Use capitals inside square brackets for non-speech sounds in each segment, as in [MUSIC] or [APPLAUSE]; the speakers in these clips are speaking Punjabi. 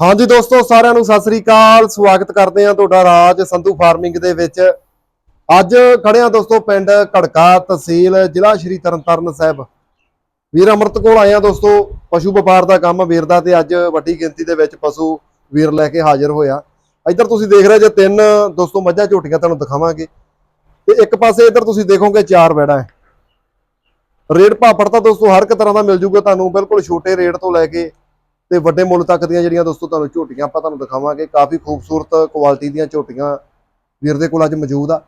ਹਾਂਜੀ ਦੋਸਤੋ, ਸਾਰਿਆਂ ਨੂੰ ਸਤਿ ਸ੍ਰੀ ਅਕਾਲ। ਸਵਾਗਤ ਕਰਦੇ ਹਾਂ ਤੁਹਾਡਾ ਰਾਜ ਸੰਧੂ ਫਾਰਮਿੰਗ ਦੇ ਵਿੱਚ। ਅੱਜ ਖੜੇ ਹਾਂ ਦੋਸਤੋ, ਪਿੰਡ ਘੜਕਾ ਤਹਿਸੀਲ, ਜ਼ਿਲ੍ਹਾ ਸ਼੍ਰੀ ਤਰਨਤਾਰਨ ਸਾਹਿਬ। ਵੀਰ ਅਮਰਤ ਕੋਲ ਆਏ ਹਾਂ ਦੋਸਤੋ, ਪਸ਼ੂ ਵਪਾਰ ਦਾ ਕੰਮ ਵੀਰ ਦਾ ਤੇ ਅੱਜ ਵੱਡੀ ਗਿਣਤੀ ਦੇ ਵਿੱਚ ਪਸ਼ੂ ਵੀਰ ਲੈ ਕੇ ਹਾਜ਼ਰ ਹੋਇਆ ਇੱਧਰ ਤੁਸੀਂ ਦੇਖ ਰਹੇ ਜੇ ਤਿੰਨ, ਦੋਸਤੋ, ਮੱਝਾਂ ਝੋਟੀਆਂ ਤੁਹਾਨੂੰ ਦਿਖਾਵਾਂਗੇ। ਤੇ ਇੱਕ ਪਾਸੇ ਇੱਧਰ ਤੁਸੀਂ ਦੇਖੋਗੇ ਚਾਰ ਬੈੜਾ ਹੈ। ਰੇਟ ਭਾਪੜ ਤਾਂ ਦੋਸਤੋ, ਹਰ ਇੱਕ ਤਰ੍ਹਾਂ ਦਾ ਮਿਲ ਜੂਗਾ ਤੁਹਾਨੂੰ। ਬਿਲਕੁਲ ਛੋਟੇ ਰੇਟ ਤੋਂ ਲੈ ਕੇ ਤੇ ਵੱਡੇ ਮੁੱਲ ਤੱਕ ਦੀਆਂ ਜਿਹੜੀਆਂ ਦੋਸਤੋ ਤੁਹਾਨੂੰ ਝੋਟੀਆਂ ਆਪਾਂ ਤੁਹਾਨੂੰ ਦਿਖਾਵਾਂਗੇ, ਕਾਫੀ ਖੂਬਸੂਰਤ ਕੁਆਲਿਟੀ ਦੀਆਂ ਝੋਟੀਆਂ ਵੀਰ ਦੇ ਕੋਲ ਅੱਜ ਮੌਜੂਦ ਆ।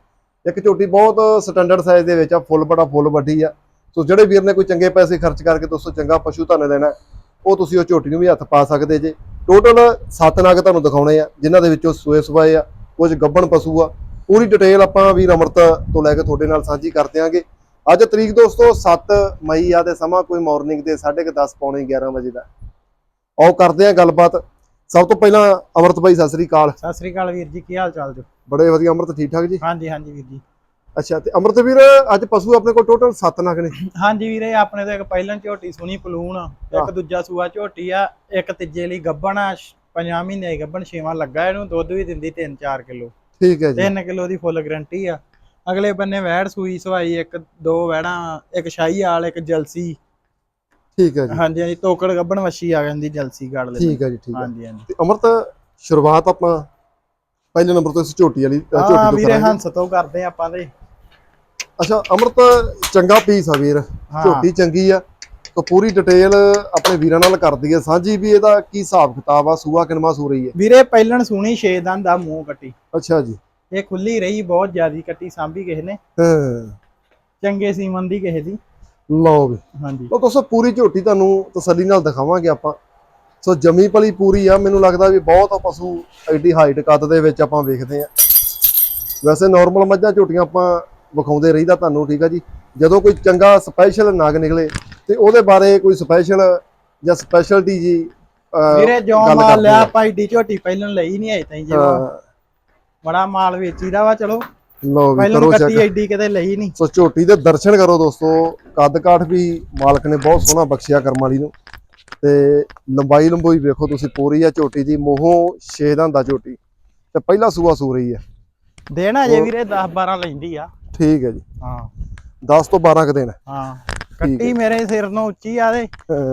ਇੱਕ ਝੋਟੀ ਬਹੁਤ ਸਟੈਂਡਰਡ ਸਾਈਜ਼ ਦੇ ਵਿੱਚ ਆ, ਫੁੱਲ ਬੜਾ ਫੁੱਲ ਵੱਡੀ ਆ। ਸੋ ਜਿਹੜੇ ਵੀਰ ਨੇ ਕੋਈ ਚੰਗੇ ਪੈਸੇ ਖਰਚ ਕਰਕੇ ਦੋਸਤੋ ਚੰਗਾ ਪਸ਼ੂ ਤੁਹਾਨੂੰ ਲੈਣਾ ਉਹ ਤੁਸੀਂ ਉਹ ਝੋਟੀ ਨੂੰ ਵੀ ਹੱਥ ਪਾ ਸਕਦੇ ਜੇ। ਟੋਟਲ 7 ਨਗ ਤੁਹਾਨੂੰ ਦਿਖਾਉਣੇ ਆ, ਜਿਨ੍ਹਾਂ ਦੇ ਵਿੱਚੋਂ ਸੋਏ ਸਵਾਏ ਆ, ਕੁਝ ਗੱਬਣ ਪਸ਼ੂ ਆ। ਪੂਰੀ ਡਿਟੇਲ ਆਪਾਂ ਵੀਰ ਅਮਰਤ ਤੋਂ ਲੈ ਕੇ ਤੁਹਾਡੇ ਨਾਲ ਸਾਂਝੀ ਕਰ ਦਿਆਂਗੇ। ਅੱਜ ਤਰੀਕ ਦੋਸਤੋ 7 ਮਈ ਆ ਤੇ ਸਮਾਂ ਕੋਈ ਮਾਰਨਿੰਗ ਦੇ 10:30 ਪੌਣੇ 11 ਵਜੇ ਦਾ। ਆਓ ਕਰਦੇ ਆ ਗੱਲਬਾਤ। ਸਭ ਤੋਂ ਪਹਿਲਾਂ ਅਮਰਤ ਭਾਈ ਸਤਿ ਸ੍ਰੀ ਅਕਾਲ। ਸਤਿ ਸ੍ਰੀ ਅਕਾਲ ਵੀਰ ਜੀ ਕੀ ਹਾਲ ਚਾਲ ਜੋ? ਬੜੇ ਵਧੀਆ ਅਮਰਤ ਠੀਕ ਠਾਕ ਜੀ? ਹਾਂਜੀ ਹਾਂਜੀ ਵੀਰ ਜੀ। ਅੱਛਾ ਤੇ ਅਮਰਤ ਵੀਰ ਅੱਜ ਪਸ਼ੂ ਆਪਣੇ ਕੋਲ ਟੋਟਲ 7 ਨਗ ਨੇ। ਹਾਂਜੀ ਵੀਰੇ ਆਪਣੇ ਤੋਂ ਇੱਕ ਪਹਿਲਾਂ ਝੋਟੀ ਸੁਣੀ ਪਲੂਣ। ਇੱਕ ਦੂਜਾ ਸੂਆ ਝੋਟੀ ਆ ਇੱਕ ਤੀਜੇ ਲਈ ਗੱਬਣ ਆ 5 ਮਹੀਨੇ ਗੱਬਣ ਛੇਵਾਂ ਲੱਗਾ ਇਹਨੂੰ ਦੁੱਧ ਵੀ ਦਿੰਦੀ 3-4 ਕਿਲੋ। ਠੀਕ ਹੈ ਜੀ। 3 ਕਿਲੋ ਦੀ ਫੁੱਲ ਗਰੰਟੀ ਆ। ਅਗਲੇ ਬੰਨੇ ਵੈੜ ਸੂਈ ਸਵਾਈ ਇੱਕ ਦੋ ਵੈੜਾਂ ਇੱਕ ਸ਼ਾਹੀ ਵਾਲ ਇੱਕ ਜਲਸੀ ਠੀਕ ਹੈ ਜੀ। ਹਾਂਜੀ ਹਾਂਜੀ ਤੋਕੜ ਗੱਬਣ ਵੱਛੀ ਆ ਜਾਂਦੀ ਜਲਸੀ ਗੜ ਦੇ ਠੀਕ ਹੈ ਜੀ ਠੀਕ ਹੈ। ਹਾਂਜੀ ਹਾਂਜੀ। ਤੇ ਅਮਰਤ ਸ਼ੁਰੂਆਤ ਆਪਾਂ ਪਹਿਲੇ ਨੰਬਰ ਤੋਂ ਇਸ ਝੋਟੀ ਵਾਲੀ ਝੋਟੀ ਹਾਂ ਤੋਂ ਵੀਰੇ ਕਰਾਂਗੇ। ਹੰਸ ਤੋਂ ਕਰਦੇ ਆਪਾਂ ਤੇ ਅੱਛਾ ਅਮਰਤ ਚੰਗਾ ਪੀਸ ਆ ਵੀਰ। ਹਾਂ। ਝੋਟੀ ਚੰਗੀ ਆ। ਤਾਂ ਪੂਰੀ ਡਿਟੇਲ ਆਪਣੇ ਵੀਰਾਂ ਨਾਲ ਕਰ ਦਈਏ ਸਾਂਝੀ ਵੀ ਇਹਦਾ ਕੀ ਹਿਸਾਬ ਕਿਤਾਬ ਆ ਸੂਆ ਕਿਨਵਾ ਸੂ ਰਹੀ ਹੈ? ਵੀਰੇ ਪਹਿਲਣ ਸੁਣੀ ਛੇ ਦੰਦ ਦਾ ਮੂੰਹ ਕੱਟੀ। ਅੱਛਾ ਜੀ। ਇਹ ਖੁੱਲੀ ਰਹੀ ਬਹੁਤ ਜ਼ਿਆਦੀ ਕੱਟੀ ਸਾਂਭੀ ਕਿਸੇ ਨੇ। ਹਾਂ। ਚੰਗੇ ਸੀਮਨ ਦੀ ਕਿਸੇ ਦੀ। ਲਓ ਵੀ। ਹਾਂਜੀ। ਤਾਂ ਦੋਸਤੋ ਪੂਰੀ ਝੋਟੀ ਤੁਹਾਨੂੰ ਤਸੱਲੀ ਨਾਲ ਦਿਖਾਵਾਂਗੇ ਆਪਾਂ। ਸੋ ਜਮੀ ਪਲੀ ਪੂਰੀ ਆ। ਮੈਨੂੰ ਲੱਗਦਾ ਵੀ ਬਹੁਤ ਆ ਪਸ਼ੂ ਐਡੀ ਹਾਈਟ ਕੱਦ ਦੇ ਵਿੱਚ ਆਪਾਂ ਵੇਖਦੇ ਆ। ਵੈਸੇ ਨਾਰਮਲ ਮੱਝਾਂ ਝੋਟੀਆਂ ਆਪਾਂ ਵਿਖਾਉਂਦੇ ਰਹੀਦਾ ਤੁਹਾਨੂੰ ਠੀਕ ਆ ਜੀ? ਜਦੋਂ ਕੋਈ ਚੰਗਾ ਸਪੈਸ਼ਲ ਨਗ ਨਿਕਲੇ ਤੇ ਉਹਦੇ ਬਾਰੇ ਕੋਈ ਸਪੈਸ਼ਲ ਜਾਂ ਸਪੈਸ਼ਲਟੀ ਜੀ ਵੀਰੇ ਜੋ ਮਾਲ ਲਿਆ। ਆਪਾਂ ਏਡੀ ਝੋਟੀ ਪਹਿਲਾਂ ਲਈ ਨਹੀਂ ਆਈ ਤਾਈ ਜੀ ਬੜਾ ਮਾਲ ਵੇਚੀਦਾ ਵਾ ਚਲੋ। ਲਓ ਵੀ ਕਰੋ ਕੱਟੀ ਚੈੱਕ ਏਡੀ ਕਿਤੇ ਲਈ ਨਹੀਂ। ਸੋ ਝੋਟੀ ਦੇ ਦਰਸ਼ਨ ਕਰੋ ਦੋਸਤੋ। ਕੱਦ ਕਾਠ ਵੀ ਮਾਲਕ ਨੇ ਬਹੁਤ ਸੋਹਣਾ ਬਖਸ਼ਿਆ ਕਰਮ ਵਾਲੀ ਨੂੰ। ਤੇ ਲੰਬਾਈ ਲੰਬੋਈ ਵੇਖੋ ਤੁਸੀਂ ਪੂਰੀ ਆ ਝੋਟੀ ਦੀ ਮੂੰਹੋਂ ਛੇ ਦਾ ਝੋਟੀ। ਤੇ ਪਹਿਲਾ ਸੂਆ ਸੂ ਰਹੀ ਹੈ। ਦੇਣਾ ਜੇ ਵੀਰੇ 10 12 ਲੈਂਦੀ ਆ। ਠੀਕ ਹੈ ਜੀ। ਹਾਂ। 10 ਤੋਂ 12 ਕ ਦਿਨ। ਹਾਂ। ਕੱਟੀ ਮੇਰੇ ਸਿਰ ਨੂੰ ਉੱਚੀ ਆ ਦੇ।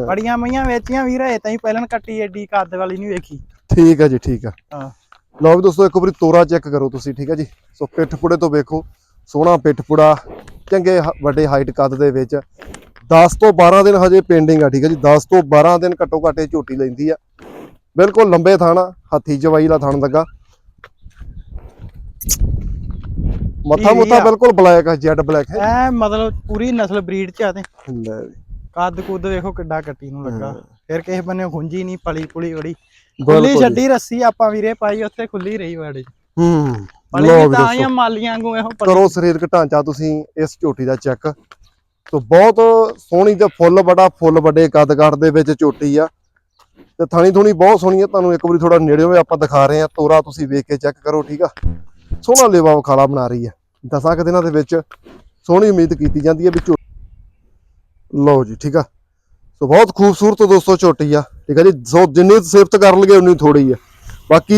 ਬੜੀਆਂ ਮਈਆਂ ਵੇਚੀਆਂ ਵੀਰੇ ਤਾਈ ਪਹਿਲਾਂ ਕੱਟੀ ਏਡੀ ਕੱਦ ਵਾਲੀ ਨਹੀਂ ਵੇਖੀ। ਠੀਕ ਹੈ ਜੀ ਠੀਕ ਆ ਹਾਂ। ਲਓ ਵੀ ਦੋਸਤੋ ਇੱਕ ਵਾਰੀ ਤੋਰਾ ਚੈੱਕ ਕਰੋ ਤੁਸੀਂ ਠੀਕ ਹੈ ਜੀ? ਸੋ ਪਿੱਠ ਪੁੜੇ ਤੋਂ ਵੇਖੋ ਸੋਹਣਾ ਪਿੱਠ ਪੁੜਾ ਚੰਗੇ ਵੱਡੇ ਹਾਈਟ ਕੱਦ ਦੇ ਵਿੱਚ। 10 ਤੋਂ 12 ਦਿਨ ਹਜੇ ਪੈਂਡਿੰਗ ਆ ਠੀਕ ਹੈ ਜੀ? 10 ਤੋਂ 12 ਦਿਨ ਘੱਟੋ ਘੱਟ ਇਹ ਝੋਟੀ ਲੈਂਦੀ ਆ। ਬਿਲਕੁਲ ਲੰਬੇ ਥਾਣਾ ਹੱਥੀ ਜਵਾਈ ਦਾ ਥਣ ਲੱਗਾ। ਮੱਥਾ ਮੁੱਥਾ। ਬਿਲਕੁਲ ਬਲੈਕ ਹੈ ਜੈਡ ਬਲੈਕ ਹੈ। ਐ ਮਤਲਬ ਪੂਰੀ ਨਸਲ ਬਰੀਡ ਚ ਆ ਤੇ। ਲੈ ਕੱਦ ਕੁੱਦ ਵੇਖੋ ਕਿੱਡਾ ਕੱਟੀ ਨੂੰ ਲੱਗਾ। ਫਿਰ ਕਿਸੇ ਬੰਨੇ ਖੁੰਜੀ ਨਹੀਂ ਪਲੀ ਪੁਲੀ ਬਿਲਕੁਲ ਖੁੱਲੀ। ਛੱਡੀ ਰੱਸੀ ਆਪਾਂ ਵੀਰੇ ਪਾਈ ਉੱਥੇ ਖੁੱਲੀ ਰਹੀ ਵਾੜੇ ਹੂੰ ਵੀ ਤਾਂ ਆਈਆਂ ਮਾਲੀਆਂ ਵਾਂਗੂ ਇਹੋ ਕਰੋ ਸਰੀਰਕ ਢਾਂਚਾ ਤੁਸੀਂ ਇਸ ਝੋਟੀ ਦਾ ਚੈੱਕ। ਤੋ ਬਹੁਤ ਸੋਹਣੀ ਤੇ ਫੁੱਲ ਬੜਾ ਫੁੱਲ ਵੱਡੇ ਕੱਦ ਕਾਠ ਦੇ ਵਿੱਚ ਝੋਟੀ ਆ। ਤੇ ਥਣੀ ਥੁਣੀ ਬਹੁਤ ਸੋਹਣੀ ਆ। ਤੁਹਾਨੂੰ ਇੱਕ ਵਾਰੀ ਥੋੜਾ ਨੇੜਿਓਂ ਵੀ ਆਪਾਂ ਦਿਖਾ ਰਹੇ ਆ। ਤੋਰਾ ਤੁਸੀਂ ਵੇਖ ਕੇ ਚੈੱਕ ਕਰੋ ਠੀਕ ਆ? ਸੋਹਣਾ ਲੇਵਾ ਵਖਾਲਾ ਬਣਾ ਰਹੀ ਆ। ਦਸਾਂ ਕੁ ਦਿਨਾਂ ਦੇ ਵਿੱਚ ਸੋਹਣੀ ਉਮੀਦ ਕੀਤੀ ਜਾਂਦੀ ਹੈ ਵੀ ਲਓ ਜੀ ਠੀਕ ਆ? ਸੋ ਬਹੁਤ ਖੂਬਸੂਰਤ ਦੋਸਤੋ ਝੋਟੀ ਆ। ਠੀਕ ਹੈ ਜੀ, ਸੋ ਜਿੰਨੀ ਸਿਫਤ ਕਰ ਲਗੇ ਉਨੀ ਥੋੜੀ ਆ ਬਾਕੀ